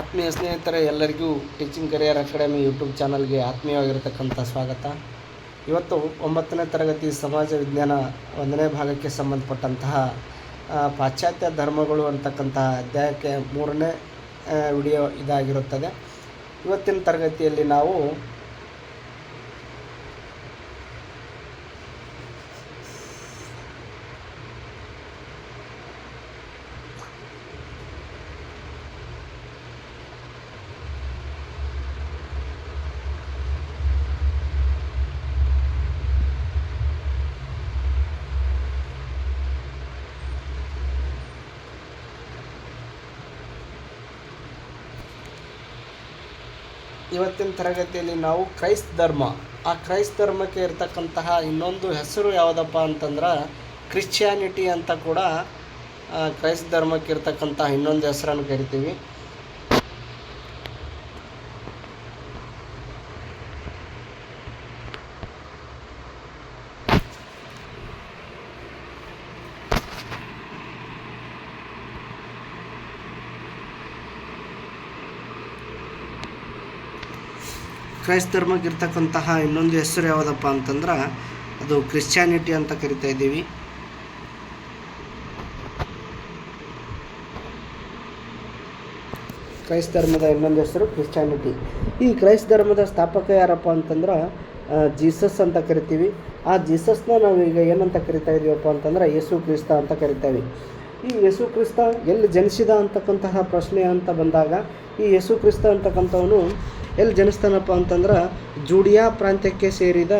ಆತ್ಮೀಯ ಸ್ನೇಹಿತರೆ, ಎಲ್ಲರಿಗೂ ಟೀಚಿಂಗ್ ಕರಿಯರ್ ಅಕಾಡೆಮಿ ಯೂಟ್ಯೂಬ್ ಚಾನಲ್ಗೆ ಆತ್ಮೀಯವಾಗಿರತಕ್ಕಂಥ ಸ್ವಾಗತ. ಇವತ್ತು ಒಂಬತ್ತನೇ ತರಗತಿ ಸಮಾಜ ವಿಜ್ಞಾನ ಒಂದನೇ ಭಾಗಕ್ಕೆ ಸಂಬಂಧಪಟ್ಟಂತಹ ಪಾಶ್ಚಾತ್ಯ ಧರ್ಮಗಳು ಅಂತಕ್ಕಂತಹ ಅಧ್ಯಾಯಕ್ಕೆ ಮೂರನೇ ವಿಡಿಯೋ ಇದಾಗಿರುತ್ತದೆ. ಇವತ್ತಿನ ತರಗತಿಯಲ್ಲಿ ನಾವು ಇವತ್ತಿನ ತರಗತಿಯಲ್ಲಿ ನಾವು ಕ್ರೈಸ್ತ ಧರ್ಮ. ಆ ಕ್ರೈಸ್ತ ಧರ್ಮಕ್ಕೆ ಇರತಕ್ಕಂತಹ ಇನ್ನೊಂದು ಹೆಸರು ಯಾವುದಪ್ಪ ಅಂತಂದ್ರೆ ಕ್ರಿಶ್ಚಿಯಾನಿಟಿ ಅಂತ ಕೂಡ ಕ್ರೈಸ್ತ ಧರ್ಮಕ್ಕೆ ಇರತಕ್ಕಂತಹ ಇನ್ನೊಂದು ಹೆಸರನ್ನು ಕರಿತೀವಿ. ಕ್ರೈಸ್ತ ಧರ್ಮಕ್ಕೆ ಇರ್ತಕ್ಕಂತಹ ಇನ್ನೊಂದು ಹೆಸರು ಯಾವುದಪ್ಪ ಅಂತಂದ್ರೆ ಅದು ಕ್ರಿಶ್ಚಿಯಾನಿಟಿ ಅಂತ ಕರಿತಾ ಇದ್ದೀವಿ. ಕ್ರೈಸ್ತ ಧರ್ಮದ ಇನ್ನೊಂದು ಹೆಸರು ಕ್ರಿಶ್ಚಿಯಾನಿಟಿ. ಈ ಕ್ರೈಸ್ತ ಧರ್ಮದ ಸ್ಥಾಪಕ ಯಾರಪ್ಪ ಅಂತಂದ್ರೆ ಜೀಸಸ್ ಅಂತ ಕರಿತೀವಿ. ಆ ಜೀಸಸ್ನ ನಾವು ಈಗ ಏನಂತ ಕರಿತಾ ಇದೀವಪ್ಪ ಅಂತಂದ್ರೆ, ಯೇಸು ಕ್ರಿಸ್ತ ಅಂತ ಕರಿತೇವೆ ಈ ಯೇಸು ಕ್ರಿಸ್ತ ಎಲ್ಲಿ ಜನಿಸಿದ ಅಂತಕ್ಕಂತಹ ಪ್ರಶ್ನೆ ಅಂತ ಬಂದಾಗ, ಈ ಯೇಸು ಕ್ರಿಸ್ತ ಅಂತಕ್ಕಂಥವನು ಎಲ್ಲಿ ಜನಿಸ್ತಾನಪ್ಪ ಅಂತಂದ್ರೆ ಜೂಡಿಯಾ ಪ್ರಾಂತ್ಯಕ್ಕೆ ಸೇರಿದ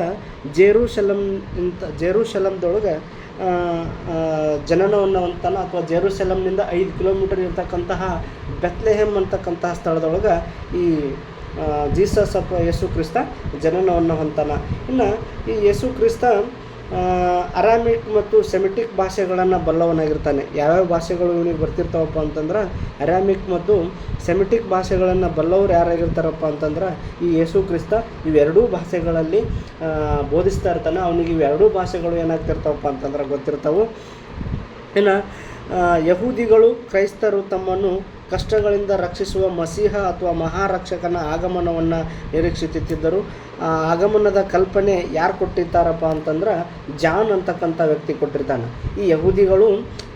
ಜೇರುಶಲಂ ಇಂಥ ಜೇರುಶಲಂದೊಳಗೆ ಜನನವನ್ನು ಹೊಂತಾನ ಅಥವಾ ಜೇರುಶಲಂನಿಂದ ಐದು ಕಿಲೋಮೀಟರ್ ಇರ್ತಕ್ಕಂತಹ ಬೆತ್ಲೆಹೆಮ್ ಅಂತಕ್ಕಂತಹ ಸ್ಥಳದೊಳಗೆ ಈ ಜೀಸಸ್ ಅಥವಾ ಯೇಸು ಕ್ರಿಸ್ತ ಜನನವನ್ನು ಹೊಂತಾನ ಇನ್ನು ಈ ಯೇಸು ಕ್ರಿಸ್ತ ಅರಾಮಿಕ್ ಮತ್ತು ಸೆಮಿಟಿಕ್ ಭಾಷೆಗಳನ್ನು ಬಲ್ಲವನಾಗಿರ್ತಾನೆ. ಯಾವ್ಯಾವ ಭಾಷೆಗಳು ಇವನಿಗೆ ಬರ್ತಿರ್ತಾವಪ್ಪ ಅಂತಂದ್ರೆ, ಅರಾಮಿಕ್ ಮತ್ತು ಸೆಮಿಟಿಕ್ ಭಾಷೆಗಳನ್ನು ಬಲ್ಲವರು ಯಾರಾಗಿರ್ತಾರಪ್ಪ ಅಂತಂದ್ರೆ, ಈ ಯೇಸು ಕ್ರಿಸ್ತ ಇವೆರಡೂ ಭಾಷೆಗಳಲ್ಲಿ ಬೋಧಿಸ್ತಾ ಇರ್ತಾನೆ. ಅವನಿಗೆ ಇವೆರಡೂ ಭಾಷೆಗಳು ಏನಾಗ್ತಿರ್ತಾವಪ್ಪ ಅಂತಂದ್ರೆ ಗೊತ್ತಿರ್ತಾವೆ. ಇನ್ನು ಯಹೂದಿಗಳು ಕ್ರೈಸ್ತರು ತಮ್ಮನ್ನು ಕಷ್ಟಗಳಿಂದ ರಕ್ಷಿಸುವ ಮಸೀಹ ಅಥವಾ ಮಹಾರಕ್ಷಕನ ಆಗಮನವನ್ನು ನಿರೀಕ್ಷಿಸುತ್ತಿದ್ದರು. ಆಗಮನದ ಕಲ್ಪನೆ ಯಾರು ಕೊಟ್ಟಿರ್ತಾರಪ್ಪ ಅಂತಂದ್ರೆ ಜಾನ್ ಅಂತಕ್ಕಂಥ ವ್ಯಕ್ತಿ ಕೊಟ್ಟಿರ್ತಾನೆ. ಈ ಯಹೂದಿಗಳು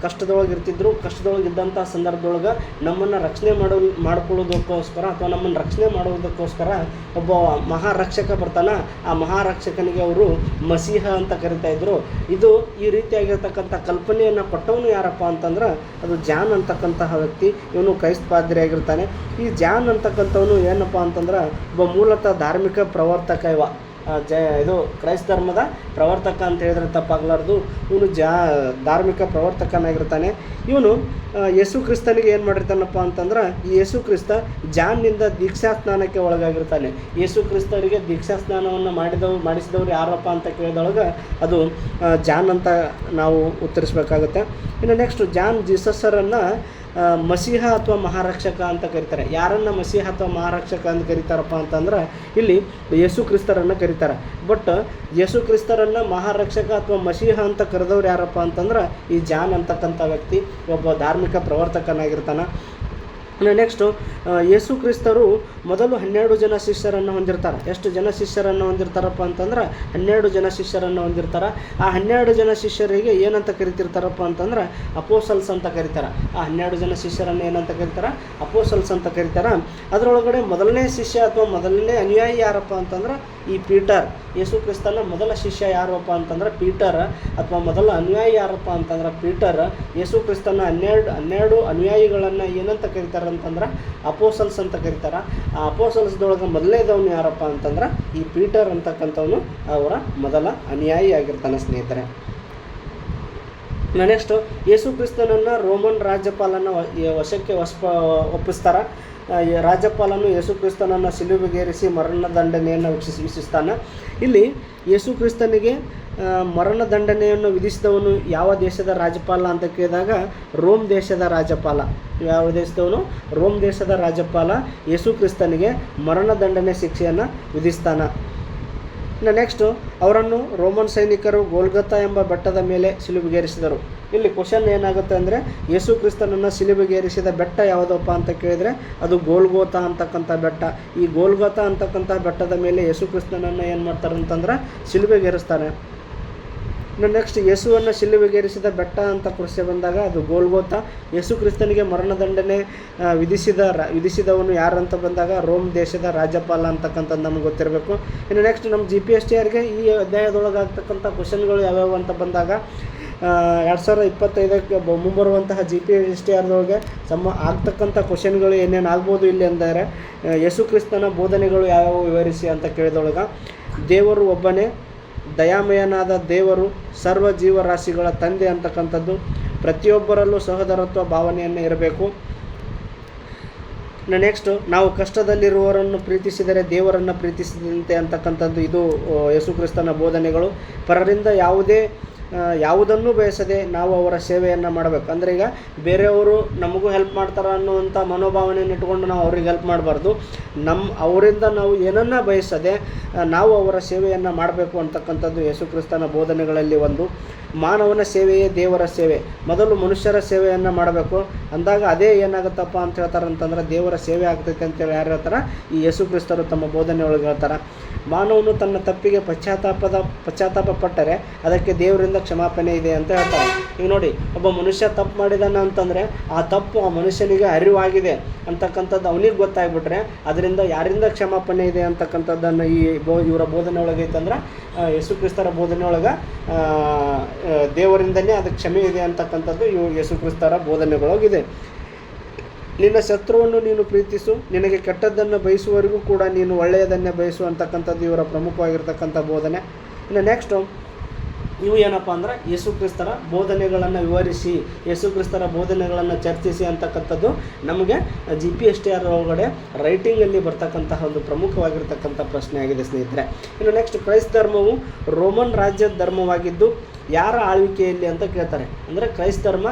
ಕಷ್ಟದೊಳಗಿರ್ತಿದ್ರು ಕಷ್ಟದೊಳಗಿದ್ದಂಥ ಸಂದರ್ಭದೊಳಗೆ ನಮ್ಮನ್ನು ರಕ್ಷಣೆ ಮಾಡೋ, ಮಾಡ್ಕೊಳ್ಳೋದಕ್ಕೋಸ್ಕರ ಅಥವಾ ನಮ್ಮನ್ನು ರಕ್ಷಣೆ ಮಾಡೋದಕ್ಕೋಸ್ಕರ ಒಬ್ಬ ಮಹಾರಕ್ಷಕ ಬರ್ತಾನ. ಆ ಮಹಾರಕ್ಷಕನಿಗೆ ಅವರು ಮಸೀಹ ಅಂತ ಕರಿತಾ ಇದ್ರು. ಇದು ಈ ರೀತಿಯಾಗಿರ್ತಕ್ಕಂಥ ಕಲ್ಪನೆಯನ್ನು ಕೊಟ್ಟವನು ಯಾರಪ್ಪ ಅಂತಂದ್ರೆ ಅದು ಜಾನ್ ಅಂತಕ್ಕಂತಹ ವ್ಯಕ್ತಿ. ಇವನು ಕ್ರೈಸ್ತ ಪಾದ್ರಿಯಾಗಿರ್ತಾನೆ. ಈ ಜಾನ್ ಅಂತಕ್ಕಂಥವನು ಏನಪ್ಪ ಅಂತಂದ್ರೆ ಒಬ್ಬ ಮೂಲತಃ ಧಾರ್ಮಿಕ ಪ್ರವರ್ತಕ ಇವ. ಆ, ಜ ಇದು ಕ್ರೈಸ್ತ ಧರ್ಮದ ಪ್ರವರ್ತಕ ಅಂತ ಹೇಳಿದ್ರೆ ತಪ್ಪಾಗಲಾರ್ದು. ಇವನು ಜಾ ಧಾರ್ಮಿಕ ಪ್ರವರ್ತಕನಾಗಿರ್ತಾನೆ. ಇವನು ಯೇಸು ಕ್ರಿಸ್ತನಿಗೆ ಏನು ಮಾಡಿರ್ತಾನಪ್ಪ ಅಂತಂದ್ರೆ ಈ ಯೇಸು ಕ್ರಿಸ್ತ ಜಾನ್ನಿಂದ ದೀಕ್ಷಾ ಸ್ನಾನಕ್ಕೆ ಒಳಗಾಗಿರ್ತಾನೆ. ಯೇಸು ಕ್ರಿಸ್ತರಿಗೆ ದೀಕ್ಷಾ ಸ್ನಾನವನ್ನು ಮಾಡಿದವು ಮಾಡಿಸಿದವರು ಯಾರಪ್ಪ ಅಂತ ಕೇಳಿದೊಳಗೆ ಅದು ಜಾನ್ ಅಂತ ನಾವು ಉತ್ತರಿಸಬೇಕಾಗುತ್ತೆ. ಇನ್ನು ನೆಕ್ಸ್ಟ್ ಜಾನ್ ಜೀಸಸ್ಸರನ್ನು ಆ, ಮಸೀಹ ಅಥವಾ ಮಹಾರಕ್ಷಕ ಅಂತ ಕರೀತಾರೆ. ಯಾರನ್ನು ಮಸೀಹ ಅಥವಾ ಮಹಾರಕ್ಷಕ ಅಂತ ಕರೀತಾರಪ್ಪ ಅಂತಂದ್ರೆ ಇಲ್ಲಿ ಯೇಸು ಕ್ರಿಸ್ತರನ್ನು ಕರೀತಾರೆ. ಬಟ್ ಯೇಸು ಕ್ರಿಸ್ತರನ್ನು ಮಹಾರಕ್ಷಕ ಅಥವಾ ಮಸೀಹ ಅಂತ ಕರೆದವ್ರು ಯಾರಪ್ಪ ಅಂತಂದ್ರೆ ಈ ಜಾನ್ ಅಂತಕ್ಕಂಥ ವ್ಯಕ್ತಿ. ಒಬ್ಬ ಧಾರ್ಮಿಕ ಪ್ರವರ್ತಕನಾಗಿರ್ತಾನೆ. ನೆಕ್ಸ್ಟು ಯೇಸು ಕ್ರಿಸ್ತರು ಮೊದಲು ಹನ್ನೆರಡು ಜನ ಶಿಷ್ಯರನ್ನು ಹೊಂದಿರ್ತಾರೆ. ಎಷ್ಟು ಜನ ಶಿಷ್ಯರನ್ನು ಹೊಂದಿರ್ತಾರಪ್ಪ ಅಂತಂದ್ರೆ, ಹನ್ನೆರಡು ಜನ ಶಿಷ್ಯರನ್ನು ಹೊಂದಿರ್ತಾರೆ. ಆ ಹನ್ನೆರಡು ಜನ ಶಿಷ್ಯರಿಗೆ ಏನಂತ ಕರಿತಿರ್ತಾರಪ್ಪ ಅಂತಂದ್ರೆ, ಅಪೋಸಲ್ಸ್ ಅಂತ ಕರೀತಾರೆ. ಆ ಹನ್ನೆರಡು ಜನ ಶಿಷ್ಯರನ್ನು ಏನಂತ ಕರೀತಾರೆ? ಅಪೋಸಲ್ಸ್ ಅಂತ ಕರೀತಾರೆ. ಅದರೊಳಗಡೆ ಮೊದಲನೇ ಶಿಷ್ಯ ಅಥವಾ ಮೊದಲನೇ ಅನುಯಾಯಿ ಯಾರಪ್ಪ ಅಂತಂದ್ರೆ ಈ ಪೀಟರ್, ಯೇಸು ಕ್ರಿಸ್ತನ ಮೊದಲ ಶಿಷ್ಯ ಯಾರಪ್ಪ ಅಂತಂದ್ರೆ ಪೀಟರ್ ಅಥವಾ ಮೊದಲ ಅನುಯಾಯಿ ಯಾರಪ್ಪ ಅಂತಂದ್ರೆ ಪೀಟರ್. ಯೇಸು ಕ್ರಿಸ್ತನ ಹನ್ನೆರಡು ಹನ್ನೆರಡು ಅನುಯಾಯಿಗಳನ್ನು ಏನಂತ ಕರೀತಾರೆ ಅಂತಂದ್ರೆ ಅಪೋಸಲ್ಸ್ ಅಂತ ಕರೀತಾರೆ. ಆ ಅಪೋಸಲ್ಸ್ದೊಳಗೆ ಮೊದಲನೇದವನು ಯಾರಪ್ಪ ಅಂತಂದ್ರೆ ಈ ಪೀಟರ್ ಅಂತಕ್ಕಂಥವನು ಅವರ ಮೊದಲ ಅನುಯಾಯಿ ಆಗಿರ್ತಾನೆ ಸ್ನೇಹಿತರೆ. ನೆಕ್ಸ್ಟು ಯೇಸು ಕ್ರಿಸ್ತನನ್ನು ರೋಮನ್ ರಾಜ್ಯಪಾಲನ ವಶಕ್ಕೆ ವಶ ಒಪ್ಪಿಸ್ತಾರೆ. ರಾಜ್ಯಪಾಲನು ಯೇಸು ಕ್ರಿಸ್ತನನ್ನು ಸಿಲುಬೆಗೇರಿಸಿ ಮರಣ ದಂಡನೆಯನ್ನು ವೀಕ್ಷಿಸಿ ವೀಕ್ಷಿಸ್ತಾನೆ. ಇಲ್ಲಿ ಯೇಸು ಕ್ರಿಸ್ತನಿಗೆ ಆ, ಮರಣ ದಂಡನೆಯನ್ನು ವಿಧಿಸಿದವನು ಯಾವ ದೇಶದ ರಾಜ್ಯಪಾಲ ಅಂತ ಕೇಳಿದಾಗ ರೋಮ್ ದೇಶದ ರಾಜ್ಯಪಾಲ. ಯಾವ ದೇಶದವನು? ರೋಮ್ ದೇಶದ ರಾಜ್ಯಪಾಲ ಯೇಸು ಕ್ರಿಸ್ತನಿಗೆ ಮರಣ ದಂಡನೆ ಶಿಕ್ಷೆಯನ್ನು ವಿಧಿಸ್ತಾನೆ. ಇನ್ನು ನೆಕ್ಸ್ಟು ಅವರನ್ನು ರೋಮನ್ ಸೈನಿಕರು ಗೋಲ್ಗತಾ ಎಂಬ ಬೆಟ್ಟದ ಮೇಲೆ ಸಿಲುಬೆಗೇರಿಸಿದರು. ಇಲ್ಲಿ ಕ್ವಶನ್ ಏನಾಗುತ್ತೆ ಅಂದರೆ, ಯೇಸು ಕ್ರಿಸ್ತನನ್ನು ಸಿಲುಬೆಗೇರಿಸಿದ ಬೆಟ್ಟ ಯಾವುದಪ್ಪ ಅಂತ ಕೇಳಿದರೆ, ಅದು ಗೋಲ್ಗೋತ ಅಂತಕ್ಕಂಥ ಬೆಟ್ಟ. ಈ ಗೋಲ್ಗೋತಾ ಅಂತಕ್ಕಂಥ ಬೆಟ್ಟದ ಮೇಲೆ ಯೇಸು ಕ್ರಿಸ್ತನನ್ನು ಏನು ಮಾಡ್ತಾರೆ ಅಂತಂದ್ರೆ, ಸಿಲುಬೆಗೇರಿಸ್ತಾರೆ. ಇನ್ನು ನೆಕ್ಸ್ಟ್ ಯೇಸುವನ್ನು ಶಿಲುಬೆಗೇರಿಸಿದ ಬೆಟ್ಟ ಅಂತ ಪ್ರಶ್ನೆ ಬಂದಾಗ ಅದು ಗೋಲ್ಗೋತ. ಯೇಸು ಕ್ರಿಸ್ತನಿಗೆ ಮರಣದಂಡನೆ ವಿಧಿಸಿದ ರ- ವಿಧಿಸಿದವನು ಯಾರು ಅಂತ ಬಂದಾಗ ರೋಮ್ ದೇಶದ ರಾಜ್ಯಪಾಲ ಅಂತಕ್ಕಂಥದ್ದು ನಮ್ಗೆ ಗೊತ್ತಿರಬೇಕು. ಇನ್ನು ನೆಕ್ಸ್ಟ್ ನಮ್ಮ ಜಿ ಪಿ ಎಸ್ ಟಿ ಆರ್ಗೆ ಈ ಅಧ್ಯಾಯದೊಳಗಾಗ್ತಕ್ಕಂಥ ಕ್ವಶನ್ಗಳು ಯಾವ್ಯಾವು ಅಂತ ಬಂದಾಗ ಎರಡು ಸಾವಿರದ ಇಪ್ಪತ್ತೈದಕ್ಕೆ ಮುಂಬರುವಂತಹ ಜಿ ಪಿ ಎಸ್ ಟಿ ಆರ್ದೊಳಗೆ ಸಮ, ಆಗ್ತಕ್ಕಂಥ ಕ್ವಶನ್ಗಳು ಏನೇನು ಆಗ್ಬೋದು ಇಲ್ಲಿ ಅಂದರೆ ಯೇಸು ಕ್ರಿಸ್ತನ ಬೋಧನೆಗಳು ಯಾವ್ಯಾವ ವಿವರಿಸಿ ಅಂತ ಕೇಳಿದೊಳಗೆ ದೇವರು ಒಬ್ಬನೇ ದಯಾಮಯನಾದ ದೇವರು ಸರ್ವ ಜೀವರಾಶಿಗಳ ತಂದೆ ಅಂತಕ್ಕಂಥದ್ದು. ಪ್ರತಿಯೊಬ್ಬರಲ್ಲೂ ಸಹೋದರತ್ವ ಭಾವನೆಯನ್ನು ಇರಬೇಕು. ನೆಕ್ಸ್ಟು ನಾವು ಕಷ್ಟದಲ್ಲಿರುವವರನ್ನು ಪ್ರೀತಿಸಿದರೆ ದೇವರನ್ನು ಪ್ರೀತಿಸಿದಂತೆ ಅಂತಕ್ಕಂಥದ್ದು ಇದು ಯೇಸುಕ್ರಿಸ್ತನ ಯೇಸು ಕ್ರಿಸ್ತನ ಬೋಧನೆಗಳು. ಪರರಿಂದ ಯಾವುದೇ ಯಾವುದನ್ನೂ ಬಯಸದೆ ನಾವು ಅವರ ಸೇವೆಯನ್ನು ಮಾಡಬೇಕು. ಅಂದರೆ ಈಗ ಬೇರೆಯವರು ನಮಗೂ ಹೆಲ್ಪ್ ಮಾಡ್ತಾರೆ ಅನ್ನುವಂಥ ಮನೋಭಾವನೆಯನ್ನು ಇಟ್ಕೊಂಡು ನಾವು ಅವ್ರಿಗೆ ಹೆಲ್ಪ್ ಮಾಡಬಾರ್ದು. ನಮ್ಮ ಅವರಿಂದ ನಾವು ಏನನ್ನ ಬಯಸದೆ ನಾವು ಅವರ ಸೇವೆಯನ್ನು ಮಾಡಬೇಕು ಅಂತಕ್ಕಂಥದ್ದು ಯೇಸು ಕ್ರಿಸ್ತನ ಬೋಧನೆಗಳಲ್ಲಿ ಒಂದು. ಮಾನವನ ಸೇವೆಯೇ ದೇವರ ಸೇವೆ. ಮೊದಲು ಮನುಷ್ಯರ ಸೇವೆಯನ್ನು ಮಾಡಬೇಕು. ಅಂದಾಗ ಅದೇ ಏನಾಗುತ್ತಪ್ಪ ಅಂತ ಹೇಳ್ತಾರೆ ಅಂತಂದ್ರೆ ದೇವರ ಸೇವೆ ಆಗ್ತೈತೆ ಅಂತೇಳಿ ಯಾರು ಹೇಳ್ತಾರೆ? ಈ ಯೇಸು ಕ್ರಿಸ್ತರು ತಮ್ಮ ಬೋಧನೆ ಒಳಗೆ ಹೇಳ್ತಾರೆ. ಮಾನವನು ತನ್ನ ತಪ್ಪಿಗೆ ಪಶ್ಚಾತ್ತಾಪದ ಪಶ್ಚಾತ್ತಾಪ ಪಟ್ಟರೆ ಅದಕ್ಕೆ ದೇವರಿಂದ ಕ್ಷಮಾಪಣೆ ಇದೆ ಅಂತ ಹೇಳ್ತಾರೆ. ಈಗ ನೋಡಿ ಒಬ್ಬ ಮನುಷ್ಯ ತಪ್ಪು ಮಾಡಿದಾನ ಅಂತಂದರೆ ಆ ತಪ್ಪು ಆ ಮನುಷ್ಯನಿಗೆ ಅರಿವಾಗಿದೆ ಅಂತಕ್ಕಂಥದ್ದು ಅವನಿಗೆ ಗೊತ್ತಾಗ್ಬಿಟ್ರೆ ಅದರಿಂದ ಯಾರಿಂದ ಕ್ಷಮಾಪಣೆ ಇದೆ ಅಂತಕ್ಕಂಥದ್ದನ್ನು ಈ ಬೋ ಇವರ ಬೋಧನೆ ಒಳಗೆ ಐತಂದ್ರೆ ಆ, ಯೇಸು ಕ್ರಿಸ್ತರ ಬೋಧನೆ ಒಳಗೆ ದೇವರಿಂದನೇ ಅದಕ್ಕೆ ಕ್ಷಮೆ ಇದೆ ಅಂತಕ್ಕಂಥದ್ದು ಇವು ಯೇಸು ಕ್ರಿಸ್ತರ ಇದೆ. ನಿನ್ನ ಶತ್ರುವನ್ನು ನೀನು ಪ್ರೀತಿಸು, ನಿನಗೆ ಕೆಟ್ಟದ್ದನ್ನು ಬಯಸುವವರೆಗೂ ಕೂಡ ನೀನು ಒಳ್ಳೆಯದನ್ನೇ ಬಯಸು ಅಂತಕ್ಕಂಥದ್ದು ಇವರ ಪ್ರಮುಖವಾಗಿರ್ತಕ್ಕಂಥ ಬೋಧನೆ ಇನ್ನು ನೆಕ್ಸ್ಟು ಇವು ಏನಪ್ಪ ಅಂದ್ರೆ ಯೇಸು ಕ್ರಿಸ್ತರ ಬೋಧನೆಗಳನ್ನು ವಿವರಿಸಿ, ಯೇಸು ಕ್ರಿಸ್ತರ ಬೋಧನೆಗಳನ್ನು ಚರ್ಚಿಸಿ ಅಂತಕ್ಕಂಥದ್ದು ನಮಗೆ G P S T R ಒಳಗಡೆ ರೈಟಿಂಗಲ್ಲಿ ಬರ್ತಕ್ಕಂತಹ ಒಂದು ಪ್ರಮುಖವಾಗಿರ್ತಕ್ಕಂಥ ಪ್ರಶ್ನೆ ಆಗಿದೆ ಸ್ನೇಹಿತರೆ ಇನ್ನು ನೆಕ್ಸ್ಟ್ ಕ್ರೈಸ್ತ ಧರ್ಮವು ರೋಮನ್ ರಾಜ್ಯದ ಧರ್ಮವಾಗಿದ್ದು ಯಾರ ಆಳ್ವಿಕೆಯಲ್ಲಿ ಅಂತ ಕೇಳ್ತಾರೆ. ಅಂದರೆ ಕ್ರೈಸ್ತ ಧರ್ಮ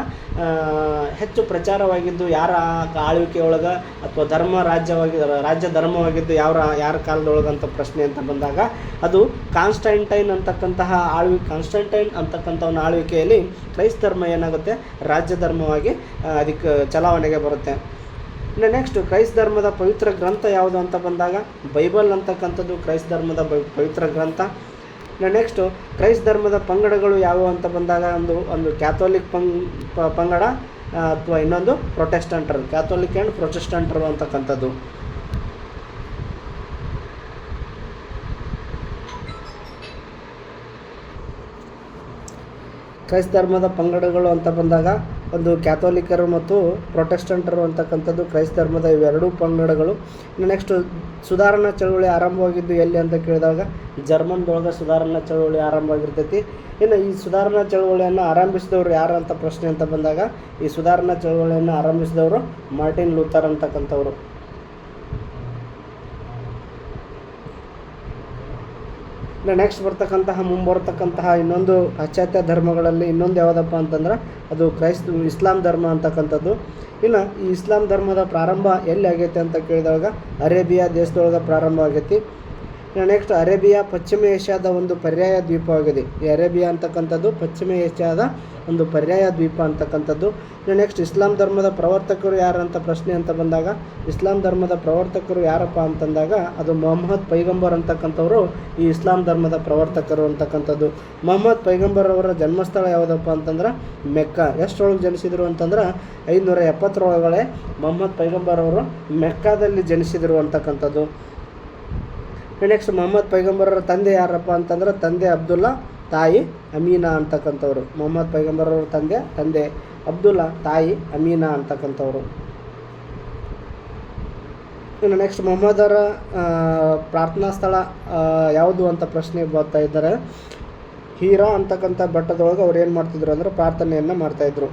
ಹೆಚ್ಚು ಪ್ರಚಾರವಾಗಿದ್ದು ಯಾರ ಆಳ್ವಿಕೆಯೊಳಗೆ ಅಥವಾ ಧರ್ಮ ರಾಜ್ಯವಾಗಿ, ರಾಜ್ಯ ಧರ್ಮವಾಗಿದ್ದು ಯಾವ ಯಾರ ಕಾಲದೊಳಗೆ ಅಂತ ಪ್ರಶ್ನೆ ಅಂತ ಬಂದಾಗ, ಅದು ಕಾನ್ಸ್ಟಂಟೈನ್ ಅಂತಕ್ಕಂತಹ ಆಳ್ವಿ, ಕಾನ್ಸ್ಟಂಟೈನ್ ಒಂದು ಆಳ್ವಿಕೆಯಲ್ಲಿ ಕ್ರೈಸ್ತ ಧರ್ಮ ಏನಾಗುತ್ತೆ? ರಾಜ್ಯ ಧರ್ಮವಾಗಿ ಅದಕ್ಕೆ ಚಲಾವಣೆಗೆ ಬರುತ್ತೆ. ಇನ್ನು ನೆಕ್ಸ್ಟ್ ಕ್ರೈಸ್ತ ಧರ್ಮದ ಪವಿತ್ರ ಗ್ರಂಥ ಯಾವುದು ಅಂತ ಬಂದಾಗ, ಬೈಬಲ್ ಅಂತಕ್ಕಂಥದ್ದು ಕ್ರೈಸ್ತ ಧರ್ಮದ ಪವಿತ್ರ ಗ್ರಂಥ. ನೆಕ್ಸ್ಟು ಕ್ರೈಸ್ತ ಧರ್ಮದ ಪಂಗಡಗಳು ಯಾವುವು ಅಂತ ಬಂದಾಗ ಒಂದು ಒಂದು ಕ್ಯಾಥೋಲಿಕ್ ಪಂಗ್ ಪಂಗಡ ಅಥವಾ ಇನ್ನೊಂದು ಪ್ರೊಟೆಸ್ಟೆಂಟ್ರು ಕ್ಯಾಥೋಲಿಕ್ ಆ್ಯಂಡ್ ಪ್ರೊಟೆಸ್ಟೆಂಟ್ರು ಅಂತಕ್ಕಂಥದ್ದು. ಕ್ರೈಸ್ತ ಧರ್ಮದ ಪಂಗಡಗಳು ಅಂತ ಬಂದಾಗ ಒಂದು ಕ್ಯಾಥೋಲಿಕರು ಮತ್ತು ಪ್ರೊಟೆಸ್ಟೆಂಟರು ಅಂತಕ್ಕಂಥದ್ದು ಕ್ರೈಸ್ತ ಧರ್ಮದ ಇವೆರಡೂ ಪಂಗಡಗಳು. ಇನ್ನು ನೆಕ್ಸ್ಟ್ ಸುಧಾರಣಾ ಚಳುವಳಿ ಆರಂಭವಾಗಿದ್ದು ಎಲ್ಲಿ ಅಂತ ಕೇಳಿದಾಗ ಜರ್ಮನ್ದೊಳಗೆ ಸುಧಾರಣಾ ಚಳುವಳಿ ಆರಂಭವಾಗಿರ್ತೈತಿ. ಇನ್ನು ಈ ಸುಧಾರಣಾ ಚಳುವಳಿಯನ್ನು ಆರಂಭಿಸಿದವರು ಯಾರು ಅಂತ ಪ್ರಶ್ನೆ ಅಂತ ಬಂದಾಗ ಈ ಸುಧಾರಣಾ ಚಳುವಳಿಯನ್ನು ಆರಂಭಿಸಿದವರು ಮಾರ್ಟಿನ್ ಲೂಥರ್ ಅಂತಕ್ಕಂಥವ್ರು. ಇನ್ನು ನೆಕ್ಸ್ಟ್ ಬರ್ತಕ್ಕಂತಹ, ಮುಂಬರ್ತಕ್ಕಂತಹ ಇನ್ನೊಂದು ಪಾಶ್ಚಾತ್ಯ ಧರ್ಮಗಳಲ್ಲಿ ಇನ್ನೊಂದು ಯಾವುದಪ್ಪ ಅಂತಂದ್ರೆ ಅದು ಕ್ರೈಸ್ತ, ಇಸ್ಲಾಂ ಧರ್ಮ ಅಂತಕ್ಕಂಥದ್ದು. ಇನ್ನು ಈ ಇಸ್ಲಾಂ ಧರ್ಮದ ಪ್ರಾರಂಭ ಎಲ್ಲಿ ಆಗೈತೆ ಅಂತ ಕೇಳಿದಾಗ ಅರೇಬಿಯಾ ದೇಶದೊಳಗೆ ಪ್ರಾರಂಭ ಆಗೈತಿ. ನೆಕ್ಸ್ಟ್ ಅರೇಬಿಯಾ, ಪಶ್ಚಿಮ ಏಷ್ಯಾದ ಒಂದು ಪರ್ಯಾಯ ದ್ವೀಪವಾಗಿದೆ. ಈ ಅರೇಬಿಯಾ ಅಂತಕ್ಕಂಥದ್ದು ಪಶ್ಚಿಮ ಏಷ್ಯಾದ ಒಂದು ಪರ್ಯಾಯ ದ್ವೀಪ ಅಂತಕ್ಕಂಥದ್ದು. ನೆಕ್ಸ್ಟ್ ಇಸ್ಲಾಂ ಧರ್ಮದ ಪ್ರವರ್ತಕರು ಯಾರು ಅಂತ ಪ್ರಶ್ನೆ ಅಂತ ಬಂದಾಗ, ಇಸ್ಲಾಂ ಧರ್ಮದ ಪ್ರವರ್ತಕರು ಯಾರಪ್ಪ ಅಂತಂದಾಗ, ಅದು ಮೊಹಮ್ಮದ್ ಪೈಗಂಬರ್ ಅಂತಕ್ಕಂಥವ್ರು ಈ ಇಸ್ಲಾಂ ಧರ್ಮದ ಪ್ರವರ್ತಕರು ಅಂತಕ್ಕಂಥದ್ದು. ಮೊಹಮ್ಮದ್ ಪೈಗಂಬರ್ ಅವರ ಜನ್ಮಸ್ಥಳ ಯಾವುದಪ್ಪ ಅಂತಂದ್ರೆ, ಮೆಕ್ಕಾ. ಎಷ್ಟರೊಳಗೆ ಜನಿಸಿದರು ಅಂತಂದ್ರೆ, ಐದುನೂರ ಎಪ್ಪತ್ತರೊಳಗಡೆ ಮೊಹಮ್ಮದ್ ಪೈಗಂಬರ್ ಅವರು ಮೆಕ್ಕಾದಲ್ಲಿ ಜನಿಸಿದರು ಅಂತಕ್ಕಂಥದ್ದು. ನೆಕ್ಸ್ಟ್ ಮೊಹಮ್ಮದ್ ಪೈಗಂಬರರ ತಂದೆ ಯಾರಪ್ಪ ಅಂತಂದ್ರೆ ತಂದೆ ಅಬ್ದುಲ್ಲಾ, ತಾಯಿ ಅಮೀನಾ ಅಂತಕ್ಕಂಥವ್ರು. ಮೊಹಮ್ಮದ್ ಪೈಗಂಬರವ್ರ ತಂದೆ ತಂದೆ ಅಬ್ದುಲ್ಲಾ, ತಾಯಿ ಅಮೀನಾ ಅಂತಕ್ಕಂಥವ್ರು. ಇನ್ನು ನೆಕ್ಸ್ಟ್ ಮೊಹಮ್ಮದರ ಪ್ರಾರ್ಥನಾ ಸ್ಥಳ ಯಾವುದು ಅಂತ ಪ್ರಶ್ನೆ ಬರ್ತಾ ಇದ್ದಾರೆ. ಹೀರಾ ಅಂತಕ್ಕಂಥ ಬೆಟ್ಟದೊಳಗೆ ಅವ್ರು ಏನು ಮಾಡ್ತಿದ್ರು ಅಂದರೆ ಪ್ರಾರ್ಥನೆಯನ್ನು ಮಾಡ್ತಾಯಿದ್ರು